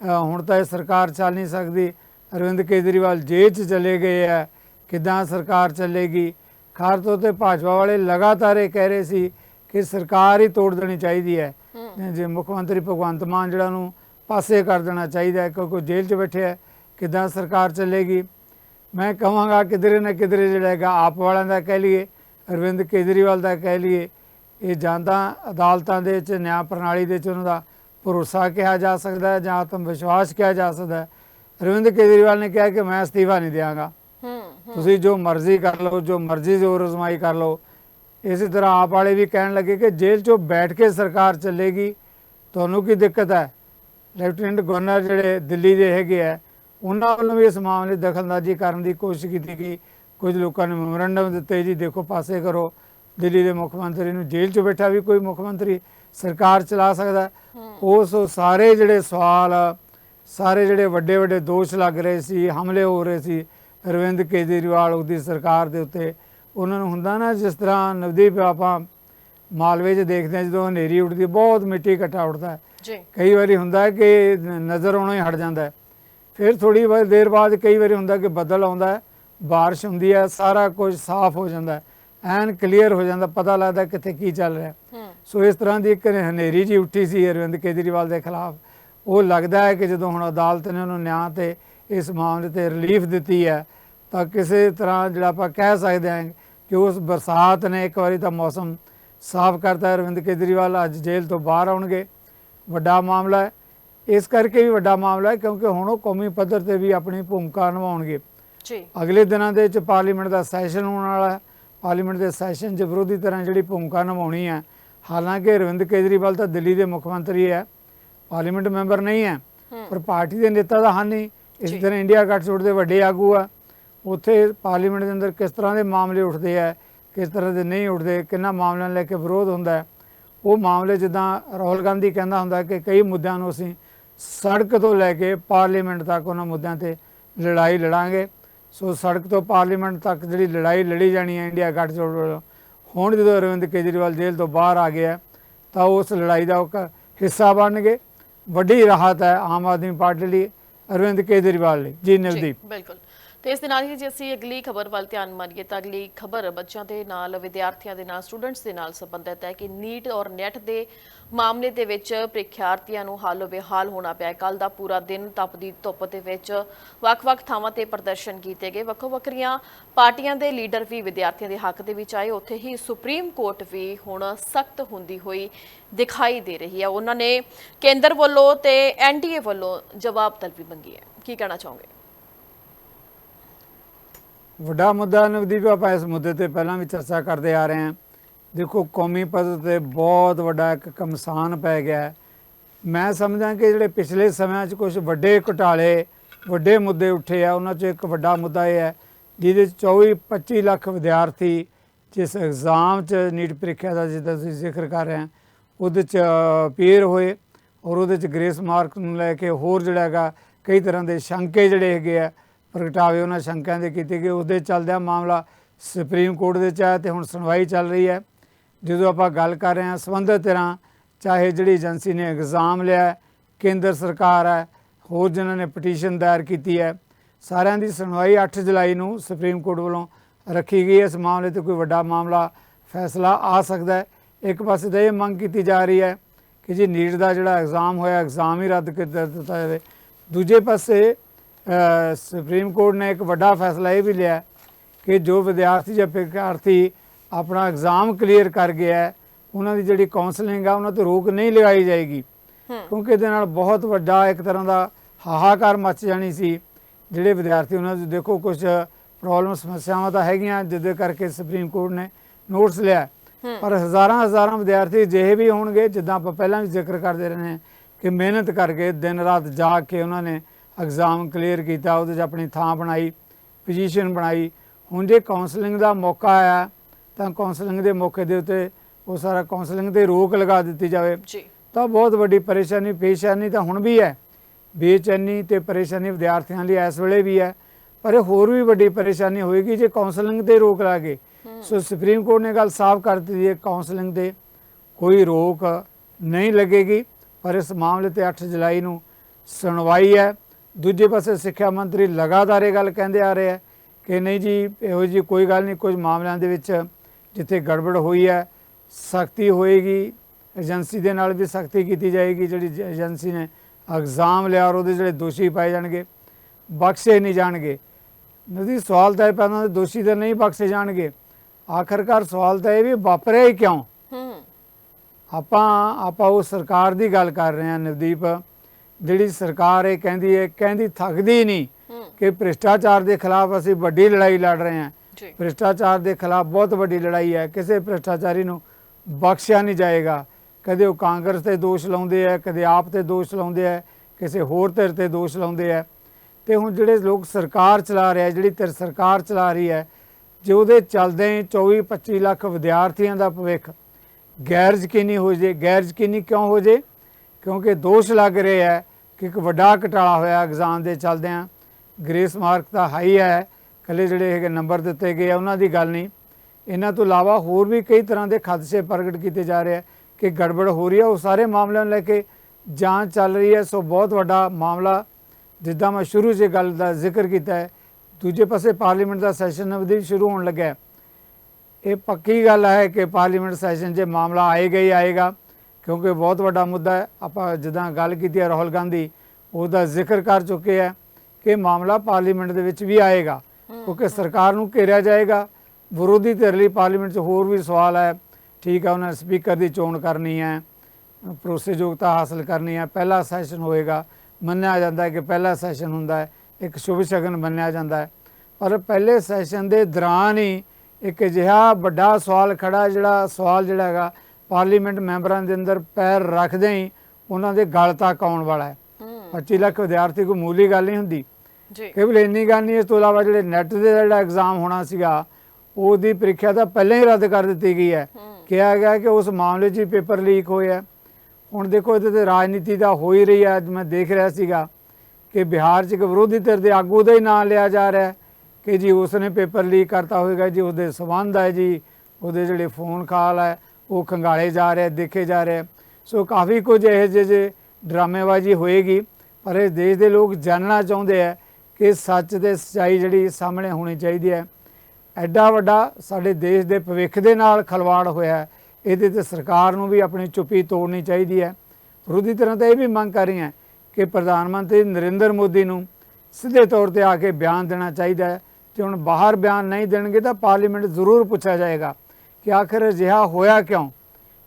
ਹੁਣ ਤਾਂ ਇਹ ਸਰਕਾਰ ਚੱਲ ਨਹੀਂ ਸਕਦੀ, ਅਰਵਿੰਦ ਕੇਜਰੀਵਾਲ ਜੇਲ੍ਹ 'ਚ ਚਲੇ ਗਏ ਹੈ, ਕਿਦਾਂ ਸਰਕਾਰ ਚੱਲੇਗੀ? ਖਾਸ ਤੌਰ ਤੇ ਭਾਜਪਾ ਵਾਲੇ ਲਗਾਤਾਰ ਇਹ ਕਹਿ ਰਹੇ ਸੀ ਕਿ ਸਰਕਾਰ ਹੀ ਤੋੜ ਦੇਣੀ ਚਾਹੀਦੀ ਹੈ। ਜੇ ਮੁੱਖ ਮੰਤਰੀ ਭਗਵੰਤ ਮਾਨ ਜਿਹੜਾ ਨੂੰ ਪਾਸੇ ਕਰ ਦੇਣਾ ਚਾਹੀਦਾ ਹੈ ਕਿਉਂਕਿ ਜੇਲ੍ਹ 'ਚ ਬੈਠਿਆ ਹੈ ਕਿਦਾਂ ਸਰਕਾਰ ਚੱਲੇਗੀ? ਮੈਂ ਕਹਾਂਗਾ ਕਿਧਰੇ ਨਾ ਕਿਧਰੇ ਜਿਹੜਾ ਹੈਗਾ ਆਪ ਵਾਲਿਆਂ ਦਾ ਕਹਿ ਲਈਏ ਅਰਵਿੰਦ ਕੇਜਰੀਵਾਲ ਦਾ ਕਹਿ ਲਈਏ ਇਹ ਜਾਂਦਾ ਅਦਾਲਤਾਂ ਦੇ ਵਿੱਚ ਨਿਆਂ ਪ੍ਰਣਾਲੀ ਦੇ ਵਿੱਚ ਉਹਨਾਂ ਦਾ ਭਰੋਸਾ ਕਿਹਾ ਜਾ ਸਕਦਾ ਹੈ ਜਾਂ ਆਤਮ ਵਿਸ਼ਵਾਸ ਕਿਹਾ ਜਾ ਸਕਦਾ ਹੈ। ਅਰਵਿੰਦ ਕੇਜਰੀਵਾਲ ਨੇ ਕਿਹਾ ਕਿ ਮੈਂ ਅਸਤੀਫਾ ਨਹੀਂ ਦਿਆਂਗਾ। ਹੂੰ ਤੁਸੀਂ ਜੋ ਮਰਜ਼ੀ ਕਰ ਲਓ ਜੋ ਮਰਜ਼ੀ ਜੋ ਰਜ਼ਮਾਈ ਕਰ ਲਓ ਇਸੇ ਤਰ੍ਹਾਂ ਆਪ ਵਾਲੇ ਵੀ ਕਹਿਣ ਲੱਗੇ ਕਿ ਜੇਲ੍ਹ 'ਚੋਂ ਬੈਠ ਕੇ ਸਰਕਾਰ ਚੱਲੇਗੀ। ਤੁਹਾਨੂੰ ਕੀ ਦਿੱਕਤ ਹੈ? ਲੈਫਟੀਨੈਂਟ ਗਵਰਨਰ ਜਿਹੜੇ ਦਿੱਲੀ ਦੇ ਹੈਗੇ ਆ ਉਹਨਾਂ ਵੱਲੋਂ ਵੀ ਇਸ ਮਾਮਲੇ ਦਖਲਅੰਦਾਜ਼ੀ ਕਰਨ ਦੀ ਕੋਸ਼ਿਸ਼ ਕੀਤੀ ਗਈ। ਕੁਝ ਲੋਕਾਂ ਨੇ ਮੈਮੋਰੰਡਮ ਦਿੱਤੇ ਜੀ ਦੇਖੋ ਪਾਸੇ ਕਰੋ। ਦਿੱਲੀ ਦੇ ਮੁੱਖ ਮੰਤਰੀ ਨੂੰ ਜੇਲ੍ਹ 'ਚ ਬੈਠਾ ਵੀ ਕੋਈ ਮੁੱਖ ਮੰਤਰੀ ਸਰਕਾਰ ਚਲਾ ਸਕਦਾ। ਉਸ ਸਾਰੇ ਜਿਹੜੇ ਸਵਾਲ ਸਾਰੇ ਜਿਹੜੇ ਵੱਡੇ ਵੱਡੇ ਦੋਸ਼ ਲੱਗ ਰਹੇ ਸੀ ਹਮਲੇ ਹੋ ਰਹੇ ਸੀ ਅਰਵਿੰਦ ਕੇਜਰੀਵਾਲ ਉਹਦੀ ਸਰਕਾਰ ਦੇ ਉੱਤੇ। ਉਹਨਾਂ ਨੂੰ ਹੁੰਦਾ ਨਾ ਜਿਸ ਤਰ੍ਹਾਂ ਨਵਦੀਪ ਆਪਾਂ ਮਾਲਵੇ 'ਚ ਦੇਖਦੇ ਹਾਂ ਜਦੋਂ ਹਨੇਰੀ ਉੱਠਦੀ ਬਹੁਤ ਮਿੱਟੀ ਇਕੱਠਾ ਉੱਠਦਾ ਹੈ। ਜੀ। ਕਈ ਵਾਰੀ ਹੁੰਦਾ ਹੈ ਕਿ ਨਜ਼ਰ ਆਉਣੋਂ ਹੀ ਹਟ ਜਾਂਦਾ ਹੈ। ਫਿਰ ਥੋੜੀ ਦੇਰ ਬਾਅਦ ਕਈ ਵਾਰੀ ਹੁੰਦਾ ਕਿ ਬੱਦਲ ਆਉਂਦਾ ਹੈ ਬਾਰਿਸ਼ ਹੁੰਦੀ ਹੈ ਸਾਰਾ ਕੁਝ ਸਾਫ਼ ਹੋ ਜਾਂਦਾ ਹੈ ਐਨ ਕਲੀਅਰ ਹੋ ਜਾਂਦਾ ਪਤਾ ਲੱਗਦਾ ਕਿੱਥੇ ਕੀ ਚੱਲ ਰਿਹਾ ਸੋ ਇਸ ਤਰ੍ਹਾਂ ਦੀ ਇੱਕ ਹਨੇਰੀ ਜੀ ਉੱਠੀ ਸੀ ਅਰਵਿੰਦ ਕੇਜਰੀਵਾਲ ਦੇ ਖਿਲਾਫ। ਉਹ ਲੱਗਦਾ ਹੈ ਕਿ ਜਦੋਂ ਹੁਣ ਅਦਾਲਤ ਨੇ ਉਹਨੂੰ ਨਿਆਂ ਤੇ ਇਸ ਮਾਮਲੇ ਤੇ ਰਿਲੀਫ ਦਿੱਤੀ ਹੈ ਤਾਂ ਕਿਸੇ ਤਰ੍ਹਾਂ ਜਿਹੜਾ ਆਪਾਂ ਕਹਿ ਸਕਦੇ ਹਾਂ ਕਿ ਉਸ ਬਰਸਾਤ ਨੇ ਇੱਕ ਵਾਰੀ ਤਾਂ ਮੌਸਮ ਸਾਫ਼ ਕਰਤਾ ਅਰਵਿੰਦ ਕੇਜਰੀਵਾਲ ਅੱਜ ਜੇਲ੍ਹ ਤੋਂ ਬਾਹਰ ਆਉਣਗੇ। ਵੱਡਾ ਮਾਮਲਾ ਹੈ। ਇਸ ਕਰਕੇ ਵੀ ਵੱਡਾ ਮਾਮਲਾ ਹੈ ਕਿਉਂਕਿ ਹੁਣ ਉਹ ਕੌਮੀ ਪੱਧਰ ਤੇ ਵੀ ਆਪਣੀ ਭੂਮਿਕਾ ਨਿਭਾਉਣਗੇ। ਜੀ। ਅਗਲੇ ਦਿਨਾਂ ਦੇ ਵਿੱਚ ਪਾਰਲੀਮੈਂਟ ਦਾ ਸੈਸ਼ਨ ਹੋਣ ਵਾਲਾ ਹੈ। ਪਾਰਲੀਮੈਂਟ ਦੇ ਸੈਸ਼ਨ 'ਚ ਵਿਰੋਧੀ ਤਰ੍ਹਾਂ ਜਿਹੜੀ ਭੂਮਿਕਾ ਨਿਭਾਉਣੀ ਹੈ ਹਾਲਾਂਕਿ ਅਰਵਿੰਦ ਕੇਜਰੀਵਾਲ ਤਾਂ ਦਿੱਲੀ ਦੇ ਮੁੱਖ ਮੰਤਰੀ ਹੈ। ਪਾਰਲੀਮੈਂਟ ਮੈਂਬਰ ਨਹੀਂ ਹੈ ਪਰ ਪਾਰਟੀ ਦੇ ਨੇਤਾ ਤਾਂ ਹਨ ਨਹੀਂ। ਇਸ ਜੀ। ਤਰ੍ਹਾਂ ਇੰਡੀਆ ਗੱਠਜੋੜ ਦੇ ਵੱਡੇ ਆਗੂ ਆ। ਉੱਥੇ ਪਾਰਲੀਮੈਂਟ ਦੇ ਅੰਦਰ ਕਿਸ ਤਰ੍ਹਾਂ ਦੇ ਮਾਮਲੇ ਉੱਠਦੇ ਆ, ਕਿਸ ਤਰ੍ਹਾਂ ਦੇ ਨਹੀਂ ਉੱਠਦੇ, ਕਿੰਨਾ ਮਾਮਲਿਆਂ ਨੂੰ ਲੈ ਕੇ ਵਿਰੋਧ ਹੁੰਦਾ ਉਹ ਮਾਮਲੇ ਜਿੱਦਾਂ ਰਾਹੁਲ ਗਾਂਧੀ ਕਹਿੰਦਾ ਹੁੰਦਾ ਕਿ ਕਈ ਮੁੱਦਿਆਂ ਨੂੰ ਅਸੀਂ ਸੜਕ ਤੋਂ ਲੈ ਕੇ ਪਾਰਲੀਮੈਂਟ ਤੱਕ ਉਹਨਾਂ ਮੁੱਦਿਆਂ ਤੇ ਲੜਾਈ ਲੜਾਂਗੇ। ਸੋ ਸੜਕ ਤੋਂ ਪਾਰਲੀਮੈਂਟ ਤੱਕ ਜਿਹੜੀ ਲੜਾਈ ਲੜੀ ਜਾਣੀ ਹੈ ਇੰਡੀਆ ਗੱਠਜੋੜ ਵੱਲੋਂ, ਹੁਣ ਜਦੋਂ ਅਰਵਿੰਦ ਕੇਜਰੀਵਾਲ ਜੇਲ੍ਹ ਤੋਂ ਬਾਹਰ ਆ ਗਿਆ, ਤਾਂ ਉਸ ਲੜਾਈ ਦਾ ਉਹ ਇੱਕ ਹਿੱਸਾ ਬਣਨਗੇ। ਵੱਡੀ ਰਾਹਤ ਹੈ ਆਮ ਆਦਮੀ ਪਾਰਟੀ ਲਈ ਅਰਵਿੰਦ ਕੇਜਰੀਵਾਲ ਲਈ ਜੀ ਜੀ ਨਵਦੀਪ। ਬਿਲਕੁਲ। ਤੇ ਇਸ ਦੇ ਨਾਲ ਹੀ ਜੇ ਅਸੀਂ ਅਗਲੀ ਖਬਰ ਵੱਲ ਧਿਆਨ ਮਾਰੀਏ ਤਾਂ ਅਗਲੀ ਖਬਰ ਬੱਚਿਆਂ ਦੇ ਨਾਲ, ਵਿਦਿਆਰਥੀਆਂ ਦੇ ਨਾਲ ਸਟੂਡੈਂਟਸ ਦੇ ਨਾਲ ਸੰਬੰਧਿਤ ਹੈ ਕਿ ਨੀਟ ਔਰ ਨੈਟ ਦੇ ਮਾਮਲੇ ਦੇ ਵਿੱਚ ਪ੍ਰੀਖਿਆਰਥੀਆਂ ਨੂੰ ਹਾਲੋ ਬੇਹਾਲ ਹੋਣਾ ਪਿਆ ਕੱਲ ਦਾ ਪੂਰਾ ਦਿਨ ਤਪਦੀ ਧੁੱਪ ਦੇ ਵਿੱਚ ਵੱਖ-ਵੱਖ ਥਾਵਾਂ ਤੇ ਪ੍ਰਦਰਸ਼ਨ ਕੀਤੇ ਗਏ। ਵੱਖੋ ਵੱਖਰੀਆਂ ਪਾਰਟੀਆਂ ਦੇ ਲੀਡਰ ਵੀ ਵਿਦਿਆਰਥੀਆਂ ਦੇ ਹੱਕ ਦੇ ਵਿੱਚ ਆਏ। ਉੱਥੇ ਹੀ ਸੁਪਰੀਮ ਕੋਰਟ ਵੀ ਹੁਣ ਸਖਤ ਹੁੰਦੀ ਹੋਈ ਦਿਖਾਈ ਦੇ ਰਹੀ ਹੈ। ਉਹਨਾਂ ਨੇ ਕੇਂਦਰ ਵੱਲੋਂ ਤੇ ਐਨਡੀਏ ਵੱਲੋਂ ਜਵਾਬ ਤਲਬੀ ਮੰਗੀ ਹੈ। ਕੀ ਕਹਿਣਾ ਚਾਹੋਗੇ? ਵੱਡਾ ਮੁੱਦਾ ਨਵਦੀਪ, ਆਪਾਂ ਇਸ ਮੁੱਦੇ ਤੇ ਪਹਿਲਾਂ ਵੀ ਚਰਚਾ ਕਰਦੇ ਆ ਰਹੇ ਹਾਂ। ਦੇਖੋ, ਕੌਮੀ ਪੱਧਰ ਤੇ ਬਹੁਤ ਵੱਡਾ ਇੱਕ ਕਮਸਾਨ ਪੈ ਗਿਆ ਮੈਂ ਸਮਝਦਾ ਕਿ ਜਿਹੜੇ ਪਿਛਲੇ ਸਮਿਆਂ 'ਚ ਕੁਝ ਵੱਡੇ ਘੁਟਾਲੇ, ਵੱਡੇ ਮੁੱਦੇ ਉੱਠੇ ਆ, ਉਹਨਾਂ 'ਚ ਇੱਕ ਵੱਡਾ ਮੁੱਦਾ ਇਹ ਹੈ, ਜਿਹਦੇ 'ਚ 24 25 ਲੱਖ ਵਿਦਿਆਰਥੀ ਜਿਸ ਐਗਜ਼ਾਮ 'ਚ ਨੀਟ ਪ੍ਰੀਖਿਆ ਦਾ ਜਿੱਦਾਂ ਤੁਸੀਂ ਜ਼ਿਕਰ ਕਰ ਰਹੇ ਹਾਂ, ਉਹਦੇ 'ਚ ਪੇਰ ਹੋਏ ਔਰ ਉਹਦੇ 'ਚ ਗ੍ਰੇਸ ਮਾਰਕ ਨੂੰ ਲੈ ਕੇ ਹੋਰ ਜਿਹੜਾ ਹੈਗਾ, ਕਈ ਤਰ੍ਹਾਂ ਦੇ ਸ਼ੰਕੇ ਜਿਹੜੇ ਹੈਗੇ ਆ ਪ੍ਰਗਟਾਵੇ ਉਹਨਾਂ ਸ਼ੰਕਿਆਂ ਦੇ ਕੀਤੇ ਗਏ ਉਹਦੇ ਚੱਲਦਿਆਂ ਮਾਮਲਾ ਸੁਪਰੀਮ ਕੋਰਟ ਦੇ ਚ ਹੈ ਤੇ ਹੁਣ ਸੁਣਵਾਈ ਚੱਲ ਰਹੀ ਹੈ। ਜਦੋਂ ਆਪਾਂ ਗੱਲ ਕਰ ਰਹੇ ਹਾਂ, ਸੰਬੰਧਿਤ ਤਰ੍ਹਾਂ ਚਾਹੇ ਜਿਹੜੀ ਏਜੰਸੀ ਨੇ ਐਗਜ਼ਾਮ ਲਿਆ ਕੇਂਦਰ ਸਰਕਾਰ ਹੈ, ਹੋਰ ਜਿਨ੍ਹਾਂ ਨੇ ਪਟੀਸ਼ਨ ਦਾਇਰ ਕੀਤੀ ਹੈ, ਸਾਰਿਆਂ ਦੀ ਸੁਣਵਾਈ 8 ਜੁਲਾਈ ਨੂੰ ਸੁਪਰੀਮ ਕੋਰਟ ਵੱਲੋਂ ਰੱਖੀ ਗਈ ਹੈ। ਇਸ ਮਾਮਲੇ ਤੇ ਕੋਈ ਵੱਡਾ ਮਾਮਲਾ, ਫੈਸਲਾ ਆ ਸਕਦਾ ਹੈ। ਇੱਕ ਪਾਸੇ ਤਾਂ ਇਹ ਮੰਗ ਕੀਤੀ ਜਾ ਰਹੀ ਹੈ ਕਿ ਜੀ ਨੀਟ ਦਾ ਜਿਹੜਾ ਐਗਜ਼ਾਮ ਹੋਇਆ ਐਗਜ਼ਾਮ ਹੀ ਰੱਦ ਕਰ ਦਿੱਤਾ ਜਾਵੇ। ਦੂਜੇ ਪਾਸੇ ਸੁਪਰੀਮ ਕੋਰਟ ਨੇ ਇੱਕ ਵੱਡਾ ਫੈਸਲਾ ਇਹ ਵੀ ਲਿਆ ਕਿ ਜੋ ਵਿਦਿਆਰਥੀ ਜਾਂ ਵਿਦਿਆਰਥੀ ਆਪਣਾ ਐਗਜ਼ਾਮ ਕਲੀਅਰ ਕਰ ਗਿਆ ਉਹਨਾਂ ਦੀ ਜਿਹੜੀ ਕਾਉਂਸਲਿੰਗ ਆ ਉਹਨਾਂ ਤੇ ਰੋਕ ਨਹੀਂ ਲਗਾਈ ਜਾਏਗੀ। ਕਿਉਂਕਿ ਇਹਦੇ ਨਾਲ ਬਹੁਤ ਵੱਡਾ ਇੱਕ ਤਰ੍ਹਾਂ ਦਾ ਹਾਹਾਕਾਰ ਮਚ ਜਾਣੀ ਸੀ। ਜਿਹੜੇ ਵਿਦਿਆਰਥੀ ਉਹਨਾਂ ਦੇ ਦੇਖੋ ਕੁਝ ਪ੍ਰੋਬਲਮ ਸਮੱਸਿਆਵਾਂ ਤਾਂ ਹੈਗੀਆਂ ਜਿਹਦੇ ਕਰਕੇ ਸੁਪਰੀਮ ਕੋਰਟ ਨੇ ਨੋਟਿਸ ਲਿਆ। ਪਰ ਹਜ਼ਾਰਾਂ ਹਜ਼ਾਰਾਂ ਵਿਦਿਆਰਥੀ ਅਜਿਹੇ ਵੀ ਹੋਣਗੇ ਜਿੱਦਾਂ ਆਪਾਂ ਪਹਿਲਾਂ ਵੀ ਜ਼ਿਕਰ ਕਰਦੇ ਰਹੇ ਹਾਂ ਕਿ ਮਿਹਨਤ ਕਰਕੇ ਦਿਨ ਰਾਤ ਜਾਗ ਕੇ ਉਹਨਾਂ ਨੇ ਐਗਜ਼ਾਮ ਕਲੀਅਰ ਕੀਤਾ ਉਹਦੇ 'ਚ ਆਪਣੀ ਥਾਂ ਬਣਾਈ ਪੋਜੀਸ਼ਨ ਬਣਾਈ। ਹੁਣ ਜੇ ਕਾਉਂਸਲਿੰਗ ਦਾ ਮੌਕਾ ਆਇਆ ਤਾਂ ਕਾਉਂਸਲਿੰਗ ਦੇ ਮੌਕੇ ਦੇ ਉੱਤੇ ਉਹ ਸਾਰਾ ਕਾਉਂਸਲਿੰਗ ਤੇ ਰੋਕ ਲਗਾ ਦਿੱਤੀ ਜਾਵੇ। ਜੀ। ਤਾਂ ਬਹੁਤ ਵੱਡੀ ਪਰੇਸ਼ਾਨੀ ਪੇਸ਼ਾਨੀ ਤਾਂ ਹੁਣ ਵੀ ਹੈ। ਬੇਚੈਨੀ ਤੇ ਪਰੇਸ਼ਾਨੀ ਵਿਦਿਆਰਥੀਆਂ ਲਈ ਇਸ ਵੇਲੇ ਵੀ ਹੈ। ਪਰ ਇਹ ਹੋਰ ਵੀ ਵੱਡੀ ਪਰੇਸ਼ਾਨੀ ਹੋਏਗੀ ਜੇ ਕਾਉਂਸਲਿੰਗ ਤੇ ਰੋਕ ਲਾਗੇ ਸੋ ਸੁਪਰੀਮ ਕੋਰਟ ਨੇ ਗੱਲ ਸਾਫ਼ ਕਰ ਦਿੱਤੀ ਹੈ ਕਾਉਂਸਲਿੰਗ ਤੇ ਕੋਈ ਰੋਕ ਨਹੀਂ ਲੱਗੇਗੀ। ਪਰ ਇਸ ਮਾਮਲੇ ਤੇ 8 ਜੁਲਾਈ ਨੂੰ ਸੁਣਵਾਈ ਹੈ। ਦੂਜੇ ਪਾਸੇ ਸਿੱਖਿਆ ਮੰਤਰੀ ਲਗਾਤਾਰ ਇਹ ਗੱਲ ਕਹਿੰਦੇ ਆ ਰਹੇ ਹੈ ਕਿ ਨਹੀਂ ਜੀ ਇਹੋ ਜੀ ਕੋਈ ਗੱਲ ਨਹੀਂ ਕੁਝ ਮਾਮਲਿਆਂ ਦੇ ਵਿੱਚ ਜਿੱਥੇ ਗੜਬੜ ਹੋਈ ਹੈ ਸਖਤੀ ਹੋਏਗੀ ਏਜੰਸੀ ਦੇ ਨਾਲ ਵੀ ਸਖਤੀ ਕੀਤੀ ਜਾਏਗੀ ਜਿਹੜੀ ਏਜੰਸੀ ਨੇ ਐਗਜ਼ਾਮ ਲਿਆ ਔਰ ਉਹਦੇ ਜਿਹੜੇ ਦੋਸ਼ੀ ਪਾਏ ਜਾਣਗੇ ਬਖਸ਼ੇ ਨਹੀਂ ਜਾਣਗੇ। ਨਦੀ ਸਵਾਲ ਤਾਂ ਇਹ ਪੈਦਾ ਦੋਸ਼ੀ ਤਾਂ ਨਹੀਂ ਬਖਸ਼ੇ ਜਾਣਗੇ। ਆਖਰਕਾਰ ਸਵਾਲ ਤਾਂ ਇਹ ਵੀ ਵਾਪਰਿਆ ਹੀ ਕਿਉਂ? ਹੂੰ। ਆਪਾਂ ਆਪਾਂ ਉਹ ਸਰਕਾਰ ਦੀ ਗੱਲ ਕਰ ਰਹੇ ਹਾਂ ਨਵਦੀਪ। ਜਿਹੜੀ ਸਰਕਾਰ ਇਹ ਕਹਿੰਦੀ ਹੈ ਕਹਿੰਦੀ ਥੱਕਦੀ ਨਹੀਂ ਕਿ ਭ੍ਰਿਸ਼ਟਾਚਾਰ ਦੇ ਖਿਲਾਫ ਅਸੀਂ ਵੱਡੀ ਲੜਾਈ ਲੜ ਰਹੇ ਹਾਂ। ਭ੍ਰਿਸ਼ਟਾਚਾਰ ਦੇ ਖਿਲਾਫ ਬਹੁਤ ਵੱਡੀ ਲੜਾਈ ਹੈ। ਕਿਸੇ ਭ੍ਰਿਸ਼ਟਾਚਾਰੀ ਨੂੰ ਬਖਸ਼ਿਆ ਨਹੀਂ ਜਾਏਗਾ। ਕਦੇ ਉਹ ਕਾਂਗਰਸ ਤੇ ਦੋਸ਼ ਲਾਉਂਦੇ ਆ ਕਦੇ ਆਪ ਤੇ ਦੋਸ਼ ਲਾਉਂਦੇ ਆ ਕਿਸੇ ਹੋਰ ਧਿਰ ਤੇ ਦੋਸ਼ ਲਾਉਂਦੇ ਆ ਤੇ ਹੁਣ ਜਿਹੜੇ ਲੋਕ ਸਰਕਾਰ ਚਲਾ ਰਿਹਾ ਜਿਹੜੀ ਧਿਰ ਸਰਕਾਰ ਚਲਾ ਰਹੀ ਹੈ ਜੇ ਉਹਦੇ ਚੱਲਦੇ 24 25 ਲੱਖ ਵਿਦਿਆਰਥੀਆਂ ਦਾ ਭਵਿੱਖ ਗੈਰ ਯਕੀਨੀ ਹੋ ਜੇ ਗੈਰ ਯਕੀਨੀ ਕਿਉਂ ਹੋ ਜੇ? ਕਿਉਂਕਿ ਦੋਸ਼ ਲੱਗ ਰਹੇ ਹੈ ਕਿ ਇੱਕ ਵੱਡਾ ਘਟਾਲਾ ਹੋਇਆ ਐਗਜ਼ਾਮ ਦੇ ਚੱਲਦਿਆਂ। ਗ੍ਰੇਸ ਮਾਰਕ ਤਾਂ ਹਾਈ ਹੈ। ਕੱਲੇ ਜਿਹੜੇ ਹੈਗੇ ਨੰਬਰ ਦਿੱਤੇ ਗਏ ਆ, ਉਹਨਾਂ ਦੀ ਗੱਲ ਨਹੀਂ। ਇਹਨਾਂ ਤੋਂ ਇਲਾਵਾ ਹੋਰ ਵੀ ਕਈ ਤਰ੍ਹਾਂ ਦੇ ਖਦਸ਼ੇ ਪ੍ਰਗਟ ਕੀਤੇ ਜਾ ਰਹੇ ਆ ਕਿ ਗੜਬੜ ਹੋ ਰਹੀ ਹੈ ਉਹ ਸਾਰੇ ਮਾਮਲਿਆਂ ਨੂੰ ਲੈ ਕੇ ਜਾਂਚ ਚੱਲ ਰਹੀ ਹੈ। ਸੋ ਬਹੁਤ ਵੱਡਾ ਮਾਮਲਾ, ਜਿੱਦਾਂ ਮੈਂ ਸ਼ੁਰੂ 'ਚ ਗੱਲ ਦਾ ਜ਼ਿਕਰ ਕੀਤਾ ਹੈ। ਦੂਜੇ ਪਾਸੇ ਪਾਰਲੀਮੈਂਟ ਦਾ ਸੈਸ਼ਨ ਨਵਦੀਪ ਸ਼ੁਰੂ ਹੋਣ ਲੱਗਾ ਇਹ ਪੱਕੀ ਗੱਲ ਹੈ ਕਿ ਪਾਰਲੀਮੈਂਟ ਸੈਸ਼ਨ 'ਚ ਮਾਮਲਾ ਆਏਗਾ ਹੀ ਆਏਗਾ। ਕਿਉਂਕਿ ਬਹੁਤ ਵੱਡਾ ਮੁੱਦਾ ਹੈ। ਆਪਾਂ ਜਿੱਦਾਂ ਗੱਲ ਕੀਤੀ ਹੈ ਰਾਹੁਲ ਗਾਂਧੀ ਉਹਦਾ ਜ਼ਿਕਰ ਕਰ ਚੁੱਕੇ ਹੈ ਕਿ ਮਾਮਲਾ ਪਾਰਲੀਮੈਂਟ ਦੇ ਵਿੱਚ ਵੀ ਆਏਗਾ। ਕਿਉਂਕਿ ਸਰਕਾਰ ਨੂੰ ਘੇਰਿਆ ਜਾਏਗਾ। ਵਿਰੋਧੀ ਧਿਰ ਲਈ ਪਾਰਲੀਮੈਂਟ 'ਚ ਹੋਰ ਵੀ ਸਵਾਲ ਹੈ। ਠੀਕ ਹੈ ਉਹਨਾਂ ਸਪੀਕਰ ਦੀ ਚੋਣ ਕਰਨੀ ਹੈ ਭਰੋਸੇਯੋਗਤਾ ਹਾਸਲ ਕਰਨੀ ਹੈ। ਪਹਿਲਾ ਸੈਸ਼ਨ ਹੋਏਗਾ ਮੰਨਿਆ ਜਾਂਦਾ ਹੈ ਕਿ ਪਹਿਲਾ ਸੈਸ਼ਨ ਹੁੰਦਾ ਹੈ। ਇੱਕ ਸ਼ੁਭ ਸ਼ਗਨ ਮੰਨਿਆ ਜਾਂਦਾ ਹੈ। ਪਰ ਪਹਿਲੇ ਸੈਸ਼ਨ ਦੇ ਦੌਰਾਨ ਹੀ ਇੱਕ ਅਜਿਹਾ ਵੱਡਾ ਸਵਾਲ ਖੜਾ ਜਿਹੜਾ ਸਵਾਲ ਜਿਹੜਾ ਹੈਗਾ ਪਾਰਲੀਮੈਂਟ ਮੈਂਬਰਾਂ ਦੇ ਅੰਦਰ ਪੈਰ ਰੱਖਦੇ ਹੀ ਉਹਨਾਂ ਦੇ ਗਲ ਤੱਕ ਆਉਣ ਵਾਲਾ ਹੈ। ਹੂੰ। 25 ਲੱਖ ਵਿਦਿਆਰਥੀ ਕੋਈ ਮੂਲੀ ਗੱਲ ਨਹੀਂ ਹੁੰਦੀ। ਜੀ। ਕੇਵਲ ਇੰਨੀ ਗੱਲ ਨਹੀਂ ਇਸ ਤੋਂ ਇਲਾਵਾ ਜਿਹੜੇ ਨੈਟ ਦੇ ਜਿਹੜਾ ਐਗਜ਼ਾਮ ਹੋਣਾ ਸੀਗਾ ਉਹਦੀ ਪ੍ਰੀਖਿਆ ਤਾਂ ਪਹਿਲਾਂ ਹੀ ਰੱਦ ਕਰ ਦਿੱਤੀ ਗਈ ਹੈ। ਕਿਹਾ ਗਿਆ ਕਿ ਉਸ ਮਾਮਲੇ 'ਚ ਹੀ ਪੇਪਰ ਲੀਕ ਹੋਇਆ ਹੁਣ ਦੇਖੋ ਇਹਦੇ ਤੇ ਰਾਜਨੀਤੀ ਦਾ ਹੋ ਹੀ ਰਹੀ ਹੈ ਅੱਜ ਮੈਂ ਦੇਖ ਰਿਹਾ ਸੀਗਾ ਕਿ ਬਿਹਾਰ 'ਚ ਇੱਕ ਵਿਰੋਧੀ ਧਿਰ ਦੇ ਆਗੂ ਦਾ ਹੀ ਨਾਂ ਲਿਆ ਜਾ ਰਿਹਾ ਹੈ ਕਿ ਜੀ ਉਸ ਨੇ ਪੇਪਰ ਲੀਕ ਕਰਤਾ ਹੋਵੇਗਾ ਜੀ ਉਹਦੇ ਸਬੰਧ ਹੈ ਜੀ ਉਹਦੇ ਜਿਹੜੇ ਫੋਨ ਕਾਲ ਹੈ ਉਹ ਖੰਗਾਲੇ ਜਾ ਰਹੇ, ਦੇਖੇ ਜਾ ਰਹੇ। ਸੋ ਕਾਫੀ ਕੁਝ ਇਹੋ ਜਿਹੇ ਡਰਾਮੇਬਾਜ਼ੀ ਹੋਏਗੀ, ਪਰ ਇਸ ਦੇਸ਼ ਦੇ ਲੋਕ ਜਾਣਨਾ ਚਾਹੁੰਦੇ ਆ ਕਿ ਸੱਚ ਤੇ ਸਚਾਈ ਜਿਹੜੀ ਸਾਹਮਣੇ ਹੋਣੀ ਚਾਹੀਦੀ ਹੈ। ਐਡਾ ਵੱਡਾ ਸਾਡੇ ਦੇਸ਼ ਦੇ ਭਵਿੱਖ ਦੇ ਨਾਲ ਖਲਵਾੜ ਹੋਇਆ ਇਹਦੇ ਤੇ ਸਰਕਾਰ ਨੂੰ ਵੀ ਆਪਣੀ ਚੁੱਪੀ ਤੋੜਨੀ ਚਾਹੀਦੀ ਹੈ। ਵਿਰੋਧੀ ਤਰ੍ਹਾਂ ਤਾਂ ਇਹ ਵੀ ਮੰਗ ਕਰ ਰਹੀ ਹੈ ਕਿ ਪ੍ਰਧਾਨ ਮੰਤਰੀ ਨਰਿੰਦਰ ਮੋਦੀ ਨੂੰ ਸਿੱਧੇ ਤੌਰ ਤੇ ਆ ਕੇ ਬਿਆਨ ਦੇਣਾ ਚਾਹੀਦਾ ਹੈ। ਤੇ ਹੁਣ ਬਾਹਰ ਬਿਆਨ ਨਹੀਂ ਦੇਣਗੇ ਤਾਂ ਪਾਰਲੀਮੈਂਟ ਜ਼ਰੂਰ ਪੁੱਛਿਆ ਜਾਏਗਾ। ਕਿ ਆਖਰ ਅਜਿਹਾ ਹੋਇਆ ਕਿਉਂ?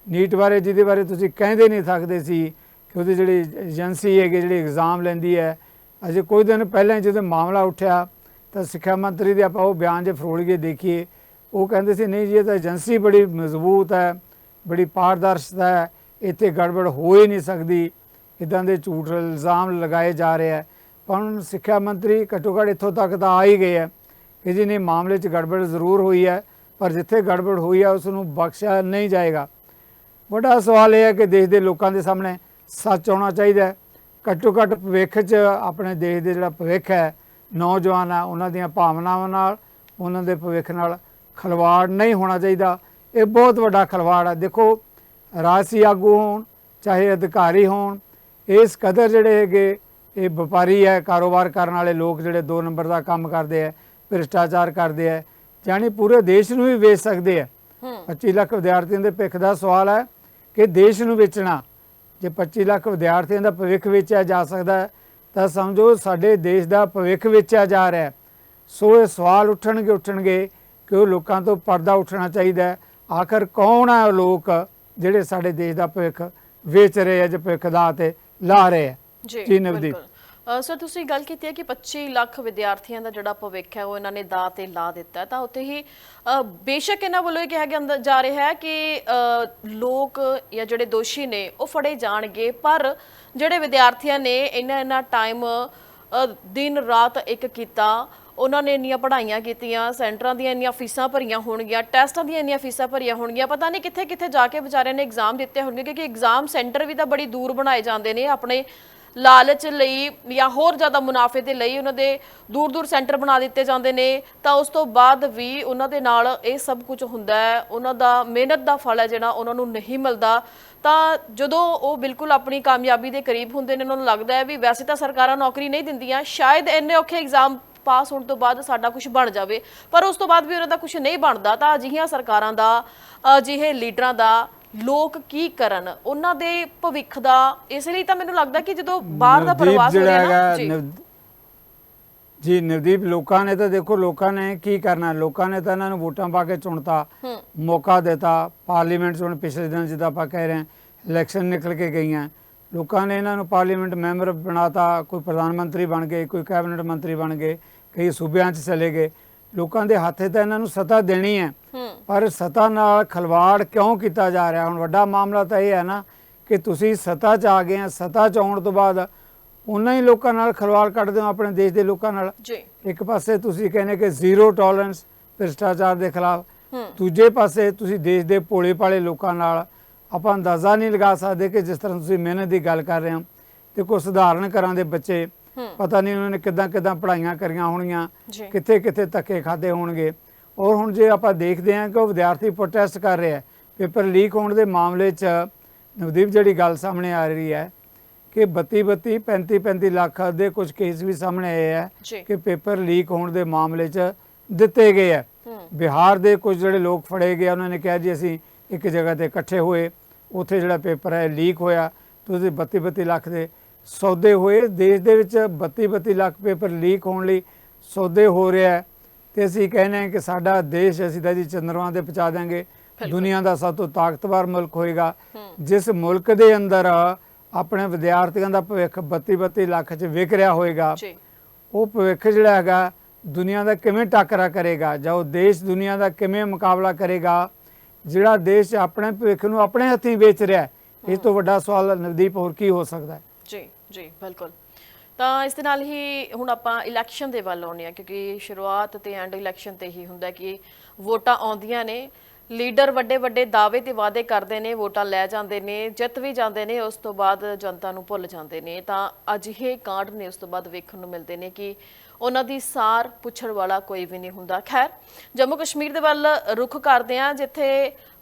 ਨੀਟ ਬਾਰੇ, ਜਿਹਦੇ ਬਾਰੇ ਤੁਸੀਂ ਕਹਿੰਦੇ ਨਹੀਂ ਸਕਦੇ ਸੀ ਕਿ ਉਹਦੀ ਜਿਹੜੀ ਏਜੰਸੀ ਹੈਗੀ, ਜਿਹੜੀ ਐਗਜ਼ਾਮ ਲੈਂਦੀ ਹੈ, ਅਜੇ ਕੁਝ ਦਿਨ ਪਹਿਲਾਂ ਹੀ ਜਦੋਂ ਮਾਮਲਾ ਉੱਠਿਆ, ਤਾਂ ਸਿੱਖਿਆ ਮੰਤਰੀ ਦੇ ਆਪਾਂ ਉਹ ਬਿਆਨ ਜੇ ਫਰੋਲ ਕੇ ਦੇਖੀਏ, ਉਹ ਕਹਿੰਦੇ ਸੀ, ਨਹੀਂ ਜੀ, ਇਹ ਤਾਂ ਏਜੰਸੀ ਬੜੀ ਮਜ਼ਬੂਤ ਹੈ, ਬੜੀ ਪਾਰਦਰਸ਼ਤਾ ਹੈ, ਇੱਥੇ ਗੜਬੜ ਹੋ ਹੀ ਨਹੀਂ ਸਕਦੀ, ਇਦਾਂ ਦੇ ਝੂਠ ਇਲਜ਼ਾਮ ਲਗਾਏ ਜਾ ਰਹੇ ਹੈ। ਪਰ ਹੁਣ ਸਿੱਖਿਆ ਮੰਤਰੀ ਘੱਟੋ ਘੱਟ ਇੱਥੋਂ ਤੱਕ ਤਾਂ ਆ ਹੀ ਗਏ ਹੈ ਕਿ ਜੀ, ਨਹੀਂ, ਮਾਮਲੇ 'ਚ ਗੜਬੜ ਜ਼ਰੂਰ ਹੋਈ ਹੈ। ਪਰ ਜਿੱਥੇ ਗੜਬੜ ਹੋਈ ਹੈ ਉਸ ਨੂੰ ਬਖਸ਼ਿਆ ਨਹੀਂ ਜਾਏਗਾ। ਵੱਡਾ ਸਵਾਲ ਇਹ ਹੈ ਕਿ ਦੇਸ਼ ਦੇ ਲੋਕਾਂ ਦੇ ਸਾਹਮਣੇ ਸੱਚ ਆਉਣਾ ਚਾਹੀਦਾ ਹੈ। ਘੱਟੋ ਘੱਟ ਭਵਿੱਖ 'ਚ ਆਪਣੇ ਦੇਸ਼ ਦੇ ਜਿਹੜਾ ਭਵਿੱਖ ਹੈ, ਨੌਜਵਾਨ ਆ, ਉਹਨਾਂ ਦੀਆਂ ਭਾਵਨਾਵਾਂ ਨਾਲ, ਉਹਨਾਂ ਦੇ ਭਵਿੱਖ ਨਾਲ ਖਲਵਾੜ ਨਹੀਂ ਹੋਣਾ ਚਾਹੀਦਾ। ਇਹ ਬਹੁਤ ਵੱਡਾ ਖਲਵਾੜ ਹੈ ਦੇਖੋ, ਰਾਜਸੀ ਆਗੂ ਹੋਣ, ਚਾਹੇ ਅਧਿਕਾਰੀ ਹੋਣ, ਇਸ ਕਦਰ ਜਿਹੜੇ ਹੈਗੇ, ਇਹ ਵਪਾਰੀ ਹੈ, ਕਾਰੋਬਾਰ ਕਰਨ ਵਾਲੇ ਲੋਕ ਜਿਹੜੇ ਦੋ ਨੰਬਰ ਦਾ ਕੰਮ ਕਰਦੇ ਆ ਭ੍ਰਿਸ਼ਟਾਚਾਰ ਕਰਦੇ ਆ ਜਾਣੀ ਪੂਰੇ ਦੇਸ਼ ਨੂੰ ਵੀ ਵੇਚ ਸਕਦੇ ਆ। ਹੂੰ। 25 ਲੱਖ ਵਿਦਿਆਰਥੀਆਂ ਦੇ ਭਵਿੱਖ ਦਾ ਸਵਾਲ ਹੈ ਕਿ ਦੇਸ਼ ਨੂੰ ਵੇਚਣਾ। ਜੇ 25 ਲੱਖ ਵਿਦਿਆਰਥੀਆਂ ਦਾ ਭਵਿੱਖ ਵੇਚਿਆ ਜਾ ਸਕਦਾ ਹੈ ਤਾਂ ਸਮਝੋ ਸਾਡੇ ਦੇਸ਼ ਦਾ ਭਵਿੱਖ ਵੇਚਿਆ ਜਾ ਰਿਹਾ ਹੈ। ਸੋ ਇਹ ਸਵਾਲ ਉੱਠਣਗੇ ਉੱਠਣਗੇ ਕਿ ਉਹ ਲੋਕਾਂ ਤੋਂ ਪਰਦਾ ਉੱਠਣਾ ਚਾਹੀਦਾ ਹੈ। ਆਖਰ ਕੌਣ ਹੈ ਉਹ ਲੋਕ ਜਿਹੜੇ ਸਾਡੇ ਦੇਸ਼ ਦਾ ਭਵਿੱਖ ਵੇਚ ਰਹੇ ਆ ਜਾਂ ਭਵਿੱਖ ਦਾ ਤੇ ਲਾ ਰਹੇ ਆ? ਜੀ ਜੀ, ਨਵਦੀਪ। ਸਰ, ਤੁਸੀਂ ਗੱਲ ਕੀਤੀ ਹੈ ਕਿ 25 ਲੱਖ ਵਿਦਿਆਰਥੀਆਂ ਦਾ ਜਿਹੜਾ ਭਵਿੱਖ ਹੈ ਉਹ ਇਹਨਾਂ ਨੇ ਦਾ ਤੇ ਲਾ ਦਿੱਤਾ ਤਾਂ ਉੱਥੇ ਹੀ ਬੇਸ਼ੱਕ ਇਹਨਾਂ ਵੱਲੋਂ ਇਹ ਕਿਹਾ ਗਿਆ ਅੰਦਰ ਜਾ ਰਿਹਾ ਹੈ ਕਿ ਲੋਕ ਜਾਂ ਜਿਹੜੇ ਦੋਸ਼ੀ ਨੇ, ਉਹ ਫੜੇ ਜਾਣਗੇ। ਪਰ ਜਿਹੜੇ ਵਿਦਿਆਰਥੀਆਂ ਨੇ ਇਹਨਾਂ ਇਹਨਾਂ ਟਾਈਮ ਦਿਨ ਰਾਤ ਇੱਕ ਕੀਤਾ, ਉਹਨਾਂ ਨੇ ਇੰਨੀਆਂ ਪੜ੍ਹਾਈਆਂ ਕੀਤੀਆਂ, ਸੈਂਟਰਾਂ ਦੀਆਂ ਇੰਨੀਆਂ ਫੀਸਾਂ ਭਰੀਆਂ ਹੋਣਗੀਆਂ, ਟੈਸਟਾਂ ਦੀਆਂ ਇੰਨੀਆਂ ਫੀਸਾਂ ਭਰੀਆਂ ਹੋਣਗੀਆਂ, ਪਤਾ ਨਹੀਂ ਕਿੱਥੇ ਕਿੱਥੇ ਜਾ ਕੇ ਵਿਚਾਰਿਆਂ ਨੇ ਐਗਜ਼ਾਮ ਦਿੱਤੇ ਹੋਣਗੇ, ਕਿਉਂਕਿ ਐਗਜ਼ਾਮ ਸੈਂਟਰ ਵੀ ਤਾਂ ਬੜੀ ਦੂਰ ਬਣਾਏ ਜਾਂਦੇ ਨੇ ਆਪਣੇ ਲਾਲਚ ਲਈ ਜਾਂ ਹੋਰ ਜ਼ਿਆਦਾ ਮੁਨਾਫੇ ਦੇ ਲਈ ਉਹਨਾਂ ਦੇ ਦੂਰ ਦੂਰ ਸੈਂਟਰ ਬਣਾ ਦਿੱਤੇ ਜਾਂਦੇ ਨੇ, ਤਾਂ ਉਸ ਤੋਂ ਬਾਅਦ ਵੀ ਉਹਨਾਂ ਦੇ ਨਾਲ ਇਹ ਸਭ ਕੁਝ ਹੁੰਦਾ ਹੈ। ਉਹਨਾਂ ਦਾ ਮਿਹਨਤ ਦਾ ਫਲ ਹੈ ਜਿਹੜਾ ਉਹਨਾਂ ਨੂੰ ਨਹੀਂ ਮਿਲਦਾ। ਤਾਂ ਜਦੋਂ ਉਹ ਬਿਲਕੁਲ ਆਪਣੀ ਕਾਮਯਾਬੀ ਦੇ ਕਰੀਬ ਹੁੰਦੇ ਨੇ, ਉਹਨਾਂ ਨੂੰ ਲੱਗਦਾ ਹੈ ਵੀ ਵੈਸੇ ਤਾਂ ਸਰਕਾਰਾਂ ਨੌਕਰੀ ਨਹੀਂ ਦਿੰਦੀਆਂ, ਸ਼ਾਇਦ ਇੰਨੇ ਔਖੇ ਐਗਜ਼ਾਮ ਪਾਸ ਹੋਣ ਤੋਂ ਬਾਅਦ ਸਾਡਾ ਕੁਝ ਬਣ ਜਾਵੇ, ਪਰ ਉਸ ਤੋਂ ਬਾਅਦ ਵੀ ਉਹਨਾਂ ਦਾ ਕੁਝ ਨਹੀਂ ਬਣਦਾ। ਤਾਂ ਅਜਿਹੀਆਂ ਸਰਕਾਰਾਂ ਦਾ, ਅਜਿਹੇ ਲੀਡਰਾਂ ਦਾ ਲੋਕ ਕੀ ਕਰਨ? ਉਹਨਾਂ ਦੇ ਭਵਿੱਖ ਦਾ ਇਸ ਲਈ ਤਾਂ ਮੈਨੂੰ ਲੱਗਦਾ ਕਿ ਜਦੋਂ ਬਾਹਰ ਦਾ ਪ੍ਰਵਾਸ ਹੋ ਰਿਹਾ ਨਾ ਜੀ। ਜੀ ਨਵਦੀਪ ਲੋਕਾਂ ਨੇ ਤਾਂ ਦੇਖੋ ਲੋਕਾਂ ਨੇ ਕੀ ਕਰਨਾ? ਲੋਕਾਂ ਨੇ ਤਾਂ ਇਹਨਾਂ ਨੂੰ ਵੋਟਾਂ ਪਾ ਕੇ ਚੁਣਤਾ ਮੌਕਾ ਦਿੱਤਾ। ਪਾਰਲੀਮੈਂਟ 'ਚ ਹੁਣ ਪਿਛਲੇ ਦਿਨ ਜਿੱਦਾਂ ਆਪਾਂ ਕਹਿ ਰਹੇ ਹਾਂ ਇਲੈਕਸ਼ਨ ਨਿਕਲ ਕੇ ਗਈਆਂ। ਲੋਕਾਂ ਨੇ ਇਹਨਾਂ ਨੂੰ ਪਾਰਲੀਮੈਂਟ ਮੈਂਬਰ ਬਣਾਤਾ ਕੋਈ ਪ੍ਰਧਾਨ ਮੰਤਰੀ ਬਣ ਗਏ ਕੋਈ ਕੈਬਨਿਟ ਮੰਤਰੀ ਬਣ ਗਏ ਕਈ ਸੂਬਿਆਂ 'ਚ ਚਲੇ ਗਏ। ਲੋਕਾਂ ਦੇ ਹੱਥੇ ਤਾਂ ਇਹਨਾਂ ਨੂੰ ਸੱਤਾ ਦੇਣੀ ਹੈ। ਪਰ ਸੱਤਾ ਨਾਲ ਖਲਵਾੜ ਕਿਉਂ ਕੀਤਾ ਜਾ ਰਿਹਾ? ਹੁਣ ਵੱਡਾ ਮਾਮਲਾ ਤਾਂ ਇਹ ਹੈ ਨਾ ਕਿ ਤੁਸੀਂ ਸੱਤਾ 'ਚ ਆ ਗਏ ਆ ਸੱਤਾ 'ਚ ਆਉਣ ਤੋਂ ਬਾਅਦ ਉਹਨਾਂ ਹੀ ਲੋਕਾਂ ਨਾਲ ਖਲਵਾੜ ਕੱਢਦੇ ਹੋ ਆਪਣੇ ਦੇਸ਼ ਦੇ ਲੋਕਾਂ ਨਾਲ। ਜੀ। ਇੱਕ ਪਾਸੇ ਤੁਸੀਂ ਕਹਿੰਦੇ ਕਿ ਜ਼ੀਰੋ ਟੋਲਰੈਂਸ ਭ੍ਰਿਸ਼ਟਾਚਾਰ ਦੇ ਖਿਲਾਫ ਦੂਜੇ ਪਾਸੇ ਤੁਸੀਂ ਦੇਸ਼ ਦੇ ਭੋਲੇ ਭਾਲੇ ਲੋਕਾਂ ਨਾਲ ਆਪਾਂ ਅੰਦਾਜ਼ਾ ਨਹੀਂ ਲਗਾ ਸਕਦੇ ਕਿ ਜਿਸ ਤਰ੍ਹਾਂ ਤੁਸੀਂ ਮਿਹਨਤ ਦੀ ਗੱਲ ਕਰ ਰਹੇ ਹੋ। ਤੇ ਕੋਈ ਸਧਾਰਨ ਘਰਾਂ ਦੇ ਬੱਚੇ ਪਤਾ ਨਹੀਂ ਉਹਨਾਂ ਨੇ ਕਿਦਾਂ ਕਿਦਾਂ ਪੜ੍ਹਾਈਆਂ ਕਰੀਆਂ ਹੋਣਗੀਆਂ ਜੀ। ਕਿੱਥੇ ਕਿੱਥੇ ਧੱਕੇ ਖਾਦੇ ਹੋਣਗੇ। ਔਰ ਹੁਣ ਜੇ ਆਪਾਂ ਦੇਖਦੇ ਹਾਂ ਕਿ ਉਹ ਵਿਦਿਆਰਥੀ ਪ੍ਰੋਟੈਸਟ ਕਰ ਰਹੇ ਆ ਪੇਪਰ ਲੀਕ ਹੋਣ ਦੇ ਮਾਮਲੇ 'ਚ ਨਵਦੀਪ ਜਿਹੜੀ ਗੱਲ ਸਾਹਮਣੇ ਆ ਰਹੀ ਹੈ ਕਿ 32 32 35 35 ਲੱਖ ਦੇ ਕੁਝ ਕੇਸ ਵੀ ਸਾਹਮਣੇ ਆਏ ਆ ਜੀ। ਕਿ ਪੇਪਰ ਲੀਕ ਹੋਣ ਦੇ ਮਾਮਲੇ 'ਚ ਦਿੱਤੇ ਗਏ ਆ ਹੂੰ। ਬਿਹਾਰ ਦੇ ਕੁਝ ਜਿਹੜੇ ਲੋਕ ਫੜੇ ਗਏ ਉਹਨਾਂ ਨੇ ਕਿਹਾ ਜੀ ਅਸੀਂ ਇੱਕ ਜਗ੍ਹਾ ਤੇ ਇਕੱਠੇ ਹੋਏ ਉੱਥੇ ਜਿਹੜਾ ਪੇਪਰ ਹੈ ਲੀਕ ਹੋਇਆ ਤੁਸੀਂ 32 32 ਲੱਖ ਦੇ ਸੌਦੇ ਹੋਏ। ਦੇਸ਼ ਦੇ ਵਿੱਚ 32 32 ਲੱਖ ਪੇਪਰ ਲੀਕ ਹੋਣ ਲਈ ਸੌਦੇ ਹੋ ਰਿਹਾ ਹੈ। ਤੇ ਅਸੀਂ ਕਹਿੰਦੇ ਹਾਂ ਕਿ ਸਾਡਾ ਦੇਸ਼ ਅਸੀਂ ਤਾਂ ਜੀ ਚੰਦਰਮਾ ਤੇ ਪਹੁੰਚਾ ਦਿਆਂਗੇ। ਦੁਨੀਆ ਦਾ ਸਭ ਤੋਂ ਤਾਕਤਵਰ ਮੁਲਕ ਹੋਏਗਾ। ਜਿਸ ਮੁਲਕ ਦੇ ਅੰਦਰ ਆਪਣੇ ਵਿਦਿਆਰਥੀਆਂ ਦਾ ਭਵਿੱਖ 32 32 ਲੱਖ 'ਚ ਵਿਕ ਰਿਹਾ ਹੋਏਗਾ ਉਹ ਭਵਿੱਖ ਜਿਹੜਾ ਹੈਗਾ ਦੁਨੀਆ ਦਾ ਕਿਵੇਂ ਟੱਕਰਾ ਕਰੇਗਾ ਜਾਂ ਉਹ ਦੇਸ਼ ਦੁਨੀਆ ਦਾ ਕਿਵੇਂ ਮੁਕਾਬਲਾ ਕਰੇਗਾ ਜਿਹੜਾ ਦੇਸ਼ ਆਪਣੇ ਭਵਿੱਖ ਨੂੰ ਆਪਣੇ ਹੱਥੀਂ ਵੇਚ ਰਿਹਾ ਇਸ ਤੋਂ ਵੱਡਾ ਸਵਾਲ ਨਵਦੀਪ ਹੋਰ ਕੀ ਹੋ ਸਕਦਾ ਹੈ? ਜੀ ਜੀ, ਬਿਲਕੁਲ। ਤਾਂ ਇਸ ਦੇ ਨਾਲ ਹੀ ਹੁਣ ਆਪਾਂ ਇਲੈਕਸ਼ਨ ਦੇ ਵੱਲ ਆਉਂਦੇ ਆ ਕਿਉਂਕਿ ਸ਼ੁਰੂਆਤ ਤੇ ਐਂਡ ਇਲੈਕਸ਼ਨ ਤੇ ਹੀ ਹੁੰਦਾ ਕਿ ਵੋਟਾਂ ਆਉਂਦੀਆਂ ਨੇ। ਲੀਡਰ ਵੱਡੇ ਵੱਡੇ ਦਾਅਵੇ ਤੇ ਵਾਅਦੇ ਕਰਦੇ ਨੇ, ਵੋਟਾਂ ਲੈ ਜਾਂਦੇ ਨੇ, ਜਿੱਤ ਵੀ ਜਾਂਦੇ ਨੇ, ਉਸ ਤੋਂ ਬਾਅਦ ਜਨਤਾ ਨੂੰ ਭੁੱਲ ਜਾਂਦੇ ਨੇ। ਤਾਂ ਅਜਿਹੇ ਕਾਂਡ ਨੇ ਉਸ ਤੋਂ ਬਾਅਦ ਵੇਖਣ ਨੂੰ ਮਿਲਦੇ ਨੇ ਕਿ ਉਹਨਾਂ ਦੀ ਸਾਰ ਪੁੱਛਣ ਵਾਲਾ ਕੋਈ ਵੀ ਨਹੀਂ ਹੁੰਦਾ। ਖੈਰ, ਜੰਮੂ ਕਸ਼ਮੀਰ ਦੇ ਵੱਲ ਰੁਖ ਕਰਦੇ ਆ ਜਿੱਥੇ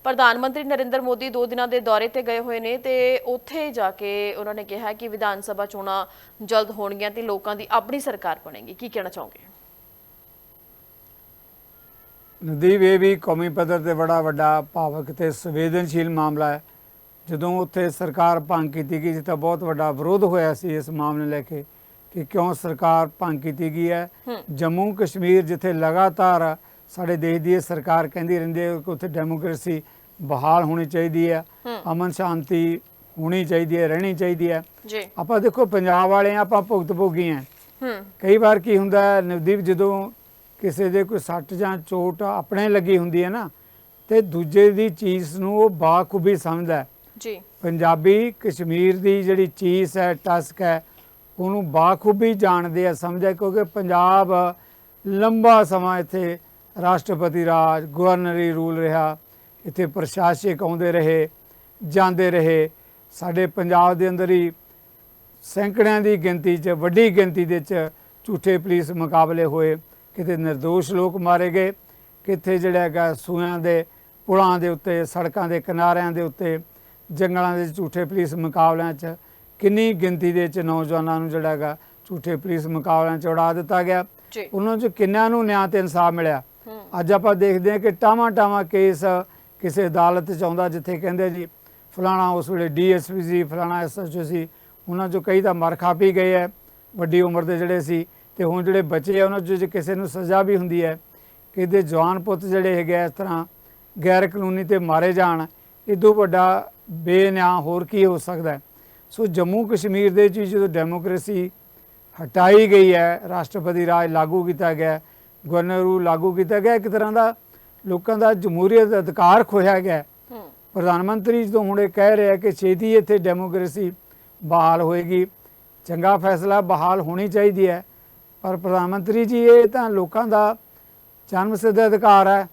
ਪ੍ਰਧਾਨ ਮੰਤਰੀ ਨਰਿੰਦਰ ਮੋਦੀ ਦੋ ਦਿਨਾਂ ਦੇ ਦੌਰੇ ਤੇ ਗਏ ਹੋਏ ਨੇ ਤੇ ਉੱਥੇ ਜਾ ਕੇ ਉਹਨਾਂ ਨੇ ਕਿਹਾ ਕਿ ਵਿਧਾਨ ਸਭਾ ਚੋਣਾਂ ਜਲਦ ਹੋਣਗੀਆਂ ਤੇ ਲੋਕਾਂ ਦੀ ਆਪਣੀ ਸਰਕਾਰ ਬਣੇਗੀ। ਕੀ ਕਹਿਣਾ ਚਾਹੋਗੇ? ਨਦੀਪ ਇਹ ਵੀ ਕੌਮੀ ਪੱਧਰ ਤੇ ਬੜਾ ਵੱਡਾ ਭਾਵਕ ਤੇ ਸੰਵੇਦਨਸ਼ੀਲ ਮਾਮਲਾ ਹੈ। ਜਦੋਂ ਉੱਥੇ ਸਰਕਾਰ ਭੰਗ ਕੀਤੀ ਗਈ ਸੀ ਤਾਂ ਬਹੁਤ ਵੱਡਾ ਵਿਰੋਧ ਹੋਇਆ ਸੀ ਇਸ ਮਾਮਲੇ ਨੂੰ ਲੈ ਕੇ। ਕਿ ਕਿਉਂ ਸਰਕਾਰ ਭੰਗ ਕੀਤੀ ਗਈ ਹੈ। ਜੰਮੂ ਕਸ਼ਮੀਰ ਜਿੱਥੇ ਲਗਾਤਾਰ ਸਾਡੇ ਦੇਸ਼ ਦੀ ਸਰਕਾਰ ਕਹਿੰਦੀ ਰਹਿੰਦੀ ਹੈ ਕਿ ਉੱਥੇ ਡੈਮੋਕ੍ਰੇਸੀ ਬਹਾਲ ਹੋਣੀ ਚਾਹੀਦੀ ਹੈ। ਅਮਨ ਸ਼ਾਂਤੀ ਹੋਣੀ ਚਾਹੀਦੀ ਹੈ ਰਹਿਣੀ ਚਾਹੀਦੀ ਹੈ ਜੀ ਆਪਾਂ ਦੇਖੋ ਪੰਜਾਬ ਵਾਲੇ ਆਪਾਂ ਭੁਗਤ ਭੋਗੀ ਹਾਂ ਹੂੰ ਕਈ ਵਾਰ ਕੀ ਹੁੰਦਾ ਹੈ ਨਵਦੀਪ ਜਦੋਂ ਕਿਸੇ ਦੇ ਕੋਈ ਸੱਟ ਜਾਂ ਚੋਟ ਆਪਣੇ ਲੱਗੀ ਹੁੰਦੀ ਹੈ ਨਾ ਤੇ ਦੂਜੇ ਦੀ ਚੀਜ਼ ਨੂੰ ਉਹ ਬਾਖੂਬੀ ਸਮਝਦਾ। ਜੀ ਪੰਜਾਬੀ ਕਸ਼ਮੀਰ ਦੀ ਜਿਹੜੀ ਚੀਜ਼ ਹੈ ਟਸਕ ਹੈ ਉਹਨੂੰ ਬਾਖੂਬੀ ਜਾਣਦੇ ਆ, ਸਮਝਿਆ, ਕਿਉਂਕਿ ਪੰਜਾਬ ਲੰਬਾ ਸਮਾਂ ਇੱਥੇ ਰਾਸ਼ਟਰਪਤੀ ਰਾਜ, ਗਵਰਨਰੀ ਰੂਲ ਰਿਹਾ, ਇੱਥੇ ਪ੍ਰਸ਼ਾਸਕ ਆਉਂਦੇ ਰਹੇ, ਜਾਂਦੇ ਰਹੇ। ਸਾਡੇ ਪੰਜਾਬ ਦੇ ਅੰਦਰ ਹੀ ਸੈਂਕੜਿਆਂ ਦੀ ਗਿਣਤੀ 'ਚ, ਵੱਡੀ ਗਿਣਤੀ ਦੇ 'ਚ ਝੂਠੇ ਪੁਲਿਸ ਮੁਕਾਬਲੇ ਹੋਏ। ਕਿਤੇ નિર્ਦੋਸ਼ ਲੋਕ ਮਾਰੇ ਗਏ ਕਿਤੇ ਜਿਹੜਾ ਹੈਗਾ ਸੂਆਂ ਦੇ ਪੁਲਾਂ ਦੇ ਉੱਤੇ, ਸੜਕਾਂ ਦੇ ਕਿਨਾਰਿਆਂ ਦੇ ਉੱਤੇ, ਜੰਗਲਾਂ ਦੇ ਝੂਠੇ ਪੁਲਿਸ ਮੁਕਾਬਲਿਆਂ 'ਚ ਕਿੰਨੀ ਗਿਣਤੀ ਦੇ 'ਚ ਨੌਜਵਾਨਾਂ ਨੂੰ ਜਿਹੜਾ ਹੈਗਾ ਝੂਠੇ ਪੁਲਿਸ ਮੁਕਾਬਲਿਆਂ 'ਚ ਉਡਾ ਦਿੱਤਾ ਗਿਆ। ਉਹਨਾਂ 'ਚ ਕਿੰਨਿਆਂ ਨੂੰ ਨਿਆਂ ਤੇ ਇਨਸਾਫ ਮਿਲਿਆ? ਅੱਜ ਆਪਾਂ ਦੇਖਦੇ ਹਾਂ ਕਿ ਟਾਵਾਂ ਟਾਵਾਂ ਕੇਸ ਕਿਸੇ ਅਦਾਲਤ 'ਚ ਆਉਂਦਾ ਜਿੱਥੇ ਕਹਿੰਦੇ ਜੀ ਫਲਾਣਾ ਉਸ ਵੇਲੇ ਡੀਐਸਪੀ ਸੀ ਫਲਾਣਾ ਐਸਐਚਓ ਸੀ ਉਹਨਾਂ 'ਚੋਂ ਕਈ ਤਾਂ ਮਰ ਖਾ ਪੀ ਗਏ ਹੈ ਵੱਡੀ ਉਮਰ ਦੇ ਜਿਹੜੇ ਸੀ ਤੇ ਹੁਣ ਜਿਹੜੇ ਬੱਚੇ ਆ ਉਹਨਾਂ 'ਚੋਂ ਜੇ ਕਿਸੇ ਨੂੰ ਸਜ਼ਾ ਵੀ ਹੁੰਦੀ ਹੈ। ਕਿ ਇਹਦੇ ਜਵਾਨ ਪੁੱਤ ਜਿਹੜੇ ਹੈਗੇ ਇਸ ਤਰ੍ਹਾਂ ਗੈਰ ਕਾਨੂੰਨੀ ਤੇ ਮਾਰੇ ਜਾਣ ਇਦੋਂ ਵੱਡਾ ਬੇਨਿਆਂ ਹੋਰ ਕੀ ਹੋ ਸਕਦਾ ਹੈ? ਸੋ ਜੰਮੂ ਕਸ਼ਮੀਰ ਦੇ ਵਿੱਚ ਜਦੋਂ ਡੈਮੋਕ੍ਰੇਸੀ ਹਟਾਈ ਗਈ ਹੈ ਰਾਸ਼ਟਰਪਤੀ ਰਾਜ ਲਾਗੂ ਕੀਤਾ ਗਿਆ ਗਵਰਨਰ ਰੂਲ ਲਾਗੂ ਕੀਤਾ ਗਿਆ ਇੱਕ ਤਰ੍ਹਾਂ ਦਾ ਲੋਕਾਂ ਦਾ ਜਮਹੂਰੀਅਤ ਦਾ ਅਧਿਕਾਰ ਖੋਇਆ ਗਿਆ। ਪ੍ਰਧਾਨ ਮੰਤਰੀ ਜਦੋਂ ਹੁਣ ਇਹ ਕਹਿ ਰਿਹਾ ਕਿ ਛੇਤੀ ਇੱਥੇ ਡੈਮੋਕ੍ਰੇਸੀ ਬਹਾਲ ਹੋਏਗੀ ਚੰਗਾ ਫੈਸਲਾ ਬਹਾਲ ਹੋਣੀ ਚਾਹੀਦੀ ਹੈ ਪਰ ਪ੍ਰਧਾਨ ਮੰਤਰੀ ਜੀ ਇਹ ਤਾਂ ਲੋਕਾਂ ਦਾ ਜਨਮ ਸਿੱਧ ਅਧਿਕਾਰ ਹੈ।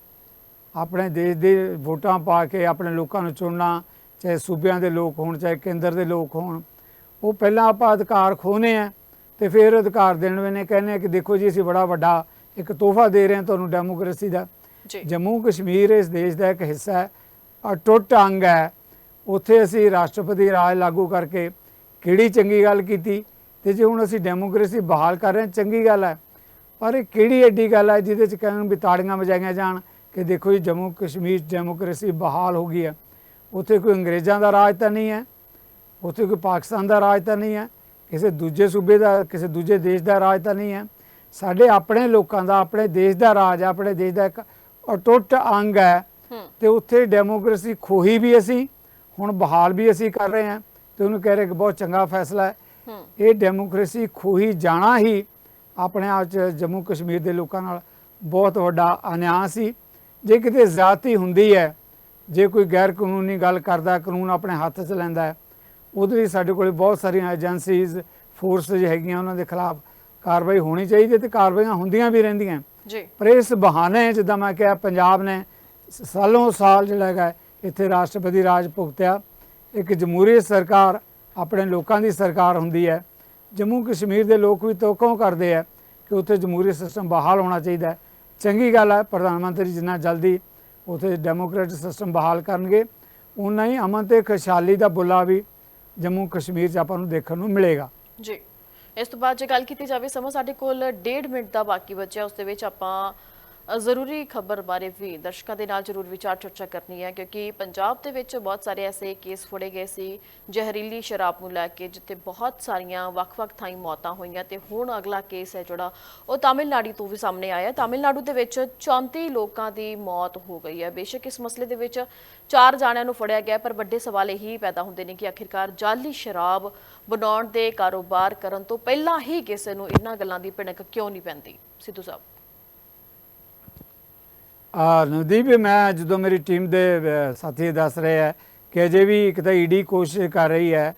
ਆਪਣੇ ਦੇਸ਼ ਦੇ ਵੋਟਾਂ ਪਾ ਕੇ ਆਪਣੇ ਲੋਕਾਂ ਨੂੰ ਚੁਣਨਾ ਚਾਹੇ ਸੂਬਿਆਂ ਦੇ ਲੋਕ ਹੋਣ ਚਾਹੇ ਕੇਂਦਰ ਦੇ ਲੋਕ ਹੋਣ ਉਹ ਪਹਿਲਾਂ ਆਪਾਂ ਅਧਿਕਾਰ ਖੋਨੇ ਆ ਤੇ ਫਿਰ ਅਧਿਕਾਰ ਦੇਣ ਵੇਲੇ ਕਹਿੰਦੇ ਆ ਕਿ ਦੇਖੋ ਜੀ ਅਸੀਂ ਬੜਾ ਵੱਡਾ ਇੱਕ ਤੋਹਫਾ ਦੇ ਰਹੇ ਹਾਂ ਤੁਹਾਨੂੰ ਡੈਮੋਕ੍ਰੇਸੀ ਦਾ। ਜੰਮੂ ਕਸ਼ਮੀਰ ਇਸ ਦੇਸ਼ ਦਾ ਇੱਕ ਹਿੱਸਾ ਹੈ ਅਟੁੱਟ ਅੰਗ ਹੈ। ਉੱਥੇ ਅਸੀਂ ਰਾਸ਼ਟਰਪਤੀ ਰਾਜ ਲਾਗੂ ਕਰਕੇ ਕਿਹੜੀ ਚੰਗੀ ਗੱਲ ਕੀਤੀ ਤੇ ਜੇ ਹੁਣ ਅਸੀਂ ਡੈਮੋਕ੍ਰੇਸੀ ਬਹਾਲ ਕਰ ਰਹੇ ਹਾਂ ਚੰਗੀ ਗੱਲ ਹੈ। ਪਰ ਇਹ ਕਿਹੜੀ ਐਡੀ ਗੱਲ ਹੈ ਜਿਹਦੇ ਚ ਕਹਿਣ ਵੀ ਤਾੜੀਆਂ ਵਜਾਈਆਂ ਜਾਣ ਕਿ ਦੇਖੋ ਜੀ ਜੰਮੂ ਕਸ਼ਮੀਰ ਡੈਮੋਕ੍ਰੇਸੀ ਬਹਾਲ ਹੋ ਗਈ ਹੈ। ਉੱਥੇ ਕੋਈ ਅੰਗਰੇਜ਼ਾਂ ਦਾ ਰਾਜ ਤਾਂ ਨਹੀਂ ਹੈ ਉੱਥੇ ਕੋਈ ਪਾਕਿਸਤਾਨ ਦਾ ਰਾਜ ਤਾਂ ਨਹੀਂ ਹੈ ਕਿਸੇ ਦੂਜੇ ਸੂਬੇ ਦਾ ਕਿਸੇ ਦੂਜੇ ਦੇਸ਼ ਦਾ ਰਾਜ ਤਾਂ ਨਹੀਂ ਹੈ। ਸਾਡੇ ਆਪਣੇ ਲੋਕਾਂ ਦਾ ਆਪਣੇ ਦੇਸ਼ ਦਾ ਰਾਜ ਹੈ ਆਪਣੇ ਦੇਸ਼ ਦਾ ਇੱਕ ਅਟੁੱਟ ਅੰਗ ਹੈ। ਤੇ ਉੱਥੇ ਡੈਮੋਕ੍ਰੇਸੀ ਖੋਹੀ ਵੀ ਅਸੀਂ ਹੁਣ ਬਹਾਲ ਵੀ ਅਸੀਂ ਕਰ ਰਹੇ ਹਾਂ। ਤੇ ਉਹਨੂੰ ਕਹਿ ਰਹੇ ਕਿ ਬਹੁਤ ਚੰਗਾ ਫੈਸਲਾ ਹੈ। ਹੂੰ। ਇਹ ਡੈਮੋਕ੍ਰੇਸੀ ਖੋਹੀ ਜਾਣਾ ਹੀ ਆਪਣੇ ਆਪ ਚ ਜੰਮੂ ਕਸ਼ਮੀਰ ਦੇ ਲੋਕਾਂ ਨਾਲ ਬਹੁਤ ਵੱਡਾ ਅਨਿਆਂ ਸੀ। ਜੇ ਕਿਤੇ ਜ਼ਿਆਦਤੀ ਹੁੰਦੀ ਹੈ ਜੇ ਕੋਈ ਗੈਰ ਕਾਨੂੰਨੀ ਗੱਲ ਕਰਦਾ ਕਾਨੂੰਨ ਆਪਣੇ ਹੱਥ 'ਚ ਲੈਂਦਾ ਉਹਦੇ ਲਈ ਸਾਡੇ ਕੋਲੇ ਬਹੁਤ ਸਾਰੀਆਂ ਏਜੰਸੀਜ਼ ਫੋਰਸਸ ਹੈਗੀਆਂ ਉਹਨਾਂ ਦੇ ਖਿਲਾਫ ਕਾਰਵਾਈ ਹੋਣੀ ਚਾਹੀਦੀ ਤੇ ਕਾਰਵਾਈਆਂ ਹੁੰਦੀਆਂ ਵੀ ਰਹਿੰਦੀਆਂ। ਜੀ। ਪਰ ਇਸ ਬਹਾਨੇ ਜਿੱਦਾਂ ਮੈਂ ਕਿਹਾ ਪੰਜਾਬ ਨੇ ਸਾਲੋਂ ਸਾਲ ਜਿਹੜਾ ਹੈਗਾ ਇੱਥੇ ਰਾਸ਼ਟਰਪਤੀ ਰਾਜ ਭੁਗਤਿਆ। ਇੱਕ ਜਮਹੂਰੀ ਸਰਕਾਰ ਆਪਣੇ ਲੋਕਾਂ ਦੀ ਸਰਕਾਰ ਹੁੰਦੀ ਹੈ। ਜੰਮੂ ਕਸ਼ਮੀਰ ਦੇ ਲੋਕ ਵੀ ਤੋਕੋਂ ਕਰਦੇ ਆ ਕਿ ਉੱਥੇ ਜਮਹੂਰੀ ਸਿਸਟਮ ਬਹਾਲ ਹੋਣਾ ਚਾਹੀਦਾ ਚੰਗੀ ਗੱਲ ਹੈ ਪ੍ਰਧਾਨ ਮੰਤਰੀ ਜਿੰਨਾ ਜਲਦੀ ਉੱਥੇ ਡੈਮੋਕ੍ਰੈਟਿਕ ਸਿਸਟਮ ਬਹਾਲ ਕਰਨਗੇ ਉਨਾ ਹੀ ਅਮਨ ਤੇ ਖੁਸ਼ਹਾਲੀ ਦਾ ਬੁਲਾ ਵੀ ਜੰਮੂ ਕਸ਼ਮੀਰ 'ਚ ਆਪਾਂ ਨੂੰ ਦੇਖਣ ਨੂੰ ਮਿਲੇਗਾ। ਜੀ। ਇਸ ਤੋਂ ਬਾਅਦ ਜੇ ਗੱਲ ਕੀਤੀ ਜਾਵੇ, ਸਮਾਂ ਸਾਡੇ ਕੋਲ 1.5 ਮਿੰਟ ਦਾ ਬਾਕੀ ਬਚਿਆ, ਉਸ ਦੇ ਵਿੱਚ ਆਪਾਂ ਜ਼ਰੂਰੀ ਖਬਰ ਬਾਰੇ ਵੀ ਦਰਸ਼ਕਾਂ ਦੇ ਨਾਲ ਜ਼ਰੂਰ ਵਿਚਾਰ ਚਰਚਾ ਕਰਨੀ ਹੈ, ਕਿਉਂਕਿ ਪੰਜਾਬ ਦੇ ਵਿੱਚ ਬਹੁਤ ਸਾਰੇ ਐਸੇ ਕੇਸ ਫੜੇ ਗਏ ਸੀ, ਜ਼ਹਿਰੀਲੀ ਸ਼ਰਾਬ ਨੂੰ ਲੈ ਕੇ, ਜਿੱਥੇ ਬਹੁਤ ਸਾਰੀਆਂ ਵੱਖ-ਵੱਖ ਥਾਈਂ ਮੌਤਾਂ ਹੋਈਆਂ ਤੇ ਹੁਣ ਅਗਲਾ ਕੇਸ ਹੈ ਜਿਹੜਾ, ਉਹ ਤਾਮਿਲਨਾਡੂ ਤੋਂ ਵੀ ਸਾਹਮਣੇ ਆਇਆ। ਤਾਮਿਲਨਾਡੂ ਦੇ ਵਿੱਚ 34 ਲੋਕਾਂ ਦੀ ਮੌਤ ਹੋ ਗਈ ਹੈ। ਬੇਸ਼ੱਕ ਇਸ ਮਸਲੇ ਦੇ ਵਿੱਚ ਚਾਰ ਜਾਣਿਆਂ ਨੂੰ ਫੜਿਆ ਗਿਆ, ਪਰ ਵੱਡੇ ਸਵਾਲ ਇਹੀ ਪੈਦਾ ਹੁੰਦੇ ਨੇ ਕਿ ਆਖਿਰਕਾਰ ਜਾਲੀ ਸ਼ਰਾਬ ਬਣਾਉਣ ਦੇ ਕਾਰੋਬਾਰ ਕਰਨ ਤੋਂ ਪਹਿਲਾਂ ਹੀ ਕਿਸੇ ਨੂੰ ਇਹਨਾਂ ਗੱਲਾਂ ਦੀ ਭਿਣਕ ਕਿਉਂ ਨਹੀਂ ਪੈਂਦੀ? ਸਿੱਧੂ ਸਾਹਿਬ। ਨਵਦੀਪ, ਮੈਂ ਜਦੋਂ ਮੇਰੀ ਟੀਮ ਦੇ ਸਾਥੀ ਦੱਸ ਰਹੇ ਹੈ ਕਿ ਅਜੇ ਵੀ ਇੱਕ ਤਾਂ ਈਡੀ ਕੋਸ਼ਿਸ਼ ਕਰ ਰਹੀ ਹੈ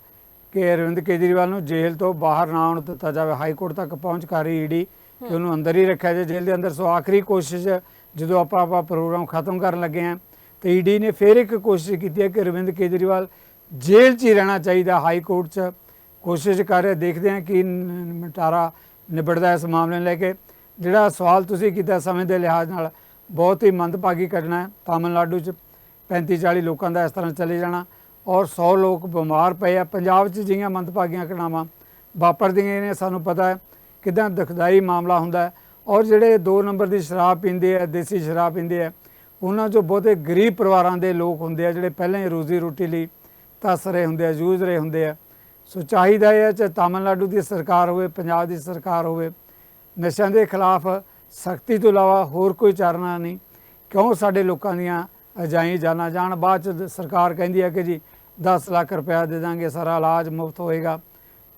ਕਿ ਅਰਵਿੰਦ ਕੇਜਰੀਵਾਲ ਨੂੰ ਜੇਲ੍ਹ ਤੋਂ ਬਾਹਰ ਨਾ ਆਉਣ ਦਿੱਤਾ ਜਾਵੇ, ਹਾਈ ਕੋਰਟ ਤੱਕ ਪਹੁੰਚ ਕਰ ਰਹੀ ਈਡੀ ਕਿ ਉਹਨੂੰ ਅੰਦਰ ਹੀ ਰੱਖਿਆ ਜਾਏ ਜੇਲ੍ਹ ਦੇ ਅੰਦਰ। ਸੋ ਆਖਰੀ ਕੋਸ਼ਿਸ਼ ਜਦੋਂ ਆਪਾਂ ਆਪਾਂ ਪ੍ਰੋਗਰਾਮ ਖਤਮ ਕਰਨ ਲੱਗੇ ਹਾਂ ਤੇ ਈਡੀ ਨੇ ਫਿਰ ਇੱਕ ਕੋਸ਼ਿਸ਼ ਕੀਤੀ ਹੈ ਕਿ ਅਰਵਿੰਦ ਕੇਜਰੀਵਾਲ ਜੇਲ੍ਹ 'ਚ ਹੀ ਰਹਿਣਾ ਚਾਹੀਦਾ ਹਾਈ ਕੋਰਟ 'ਚ। ਕੋਸ਼ਿਸ਼ ਕਰ ਰਹੇ, ਦੇਖਦੇ ਹਾਂ ਕਿ ਨਿਪਟਾਰਾ ਨਿਬੜਦਾ ਇਸ ਮਾਮਲੇ ਨੂੰ ਲੈ ਕੇ। ਜਿਹੜਾ ਸਵਾਲ ਤੁਸੀਂ ਕੀਤਾ ਸਮੇਂ ਦੇ ਲਿਹਾਜ਼ ਨਾਲ ਬਹੁਤ ਹੀ ਮੰਦਭਾਗੀ ਘਟਨਾ ਹੈ ਤਾਮਿਲਨਾਡੂ 'ਚ। 35 40 ਲੋਕਾਂ ਦਾ ਇਸ ਤਰ੍ਹਾਂ ਚਲੇ ਜਾਣਾ ਔਰ 100 ਲੋਕ ਬਿਮਾਰ ਪਏ ਆ। ਪੰਜਾਬ 'ਚ ਜਿਹੀਆਂ ਮੰਦਭਾਗੀਆਂ ਘਟਨਾਵਾਂ ਵਾਪਰਦੀਆਂ ਨੇ, ਸਾਨੂੰ ਪਤਾ ਹੈ ਕਿਦਾਂ ਦੁਖਦਾਈ ਮਾਮਲਾ ਹੁੰਦਾ ਹੈ। ਔਰ ਜਿਹੜੇ 2 ਨੰਬਰ ਦੀ ਸ਼ਰਾਬ ਪੀਂਦੇ ਆ, ਦੇਸੀ ਸ਼ਰਾਬ ਪੀਂਦੇ ਆ, ਉਹਨਾਂ 'ਚੋਂ ਬਹੁਤੇ ਗਰੀਬ ਪਰਿਵਾਰਾਂ ਦੇ ਲੋਕ ਹੁੰਦੇ ਆ, ਜਿਹੜੇ ਪਹਿਲਾਂ ਹੀ ਰੋਜ਼ੀ ਰੋਟੀ ਲਈ ਤਰਸ ਰਹੇ ਹੁੰਦੇ ਆ, ਜੂਝ ਰਹੇ ਹੁੰਦੇ ਆ। ਸੋ ਚਾਹੀਦਾ ਹੈ ਚਾਹੇ ਤਾਮਿਲਨਾਡੂ ਦੀ ਸਰਕਾਰ ਹੋਵੇ, ਪੰਜਾਬ ਦੀ ਸਰਕਾਰ ਹੋਵੇ, ਨਸ਼ਿਆਂ ਦੇ ਖਿਲਾਫ ਸਖਤੀ ਤੋਂ ਇਲਾਵਾ ਹੋਰ ਕੋਈ ਚਾਰਨਾ ਨਹੀਂ। ਕਿਉਂ ਸਾਡੇ ਲੋਕਾਂ ਦੀਆਂ ਅਜਾਈ ਜਾਨਾਂ? ਜਾਣ ਬਾਅਦ ਚ ਸਰਕਾਰ ਕਹਿੰਦੀ ਹੈ ਕਿ ਜੀ 10 ਲੱਖ ਰੁਪਇਆ ਦੇ ਦਾਂਗੇ ਸਾਰਾ ਇਲਾਜ ਮੁਫਤ ਹੋਏਗਾ।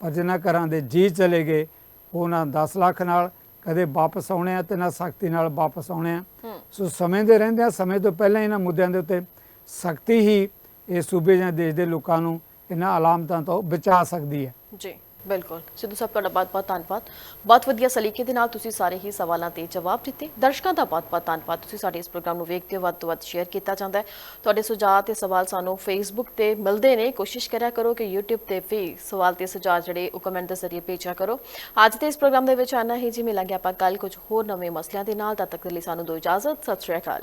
ਪਰ ਜਿਨ੍ਹਾਂ ਘਰਾਂ ਦੇ ਜੀ ਚਲੇ ਗਏ ਉਹਨਾਂ 10 ਲੱਖ ਨਾਲ ਕਦੇ ਵਾਪਸ ਆਉਣੇ ਆ ਤੇ ਨਾ ਸਖਤੀ ਨਾਲ ਵਾਪਸ ਆਉਣੇ ਆ। ਸੋ ਸਮੇਂ ਦੇ ਰਹਿੰਦਿਆਂ ਸਮੇਂ ਤੋਂ ਪਹਿਲਾਂ ਇਹਨਾਂ ਮੁੱਦਿਆਂ ਦੇ ਉੱਤੇ ਸਖਤੀ ਹੀ ਇਹ ਸੂਬੇ ਜਾਂ ਦੇਸ਼ ਦੇ ਲੋਕਾਂ ਨੂੰ ਇਹਨਾਂ ਅਲਾਮਤਾਂ ਤੋਂ ਬਚਾ ਸਕਦੀ ਹੈ। ਜੀ। ਬਿਲਕੁਲ। ਸਿੱਧੂ ਸਾਹਿਬ, ਤੁਹਾਡਾ ਬਹੁਤ-ਬਹੁਤ ਧੰਨਵਾਦ। ਬਹੁਤ ਵਧੀਆ ਸਲੀਕੇ ਦੇ ਨਾਲ ਤੁਸੀਂ ਸਾਰੇ ਹੀ ਸਵਾਲਾਂ ਦੇ ਜਵਾਬ ਦਿੱਤੇ। ਦਰਸ਼ਕਾਂ ਦਾ ਬਹੁਤ-ਬਹੁਤ ਧੰਨਵਾਦ। ਤੁਸੀਂ ਸਾਡੇ ਇਸ ਪ੍ਰੋਗਰਾਮ ਨੂੰ ਵੇਖਦੇ ਹੋ ਵੱਧ ਤੋਂ ਵੱਧ ਸ਼ੇਅਰ ਕੀਤਾ ਜਾਂਦਾ ਹੈ। ਤੁਹਾਡੇ ਸੁਝਾਅ ਤੇ ਸਵਾਲ ਸਾਨੂੰ ਫੇਸਬੁੱਕ ਤੇ ਮਿਲਦੇ ਨੇ। ਕੋਸ਼ਿਸ਼ ਕਰਿਆ ਕਰੋ ਕਿ YouTube ਤੇ ਵੀ ਸਵਾਲ ਤੇ ਸੁਝਾਅ ਜਿਹੜੇ ਉਹ ਕਮੈਂਟ ਦੇ ਜ਼ਰੀਏ ਭੇਜਿਆ ਕਰੋ। ਅੱਜ ਦੇ ਇਸ ਪ੍ਰੋਗਰਾਮ ਦੇ ਵਿੱਚ ਆਨਾ ਹੀ ਜੀ। ਮਿਲਾਂਗੇ ਆਪਾਂ ਕੱਲ ਕੁਝ ਹੋਰ ਨਵੇਂ ਮਸਲਿਆਂ ਦੇ ਨਾਲ। ਤਦ ਤੱਕ ਦੇ ਲਈ ਸਾਨੂੰ ਦਿਓ ਇਜਾਜ਼ਤ। ਸਤਿ ਸ਼੍ਰੀ ਅਕਾਲ।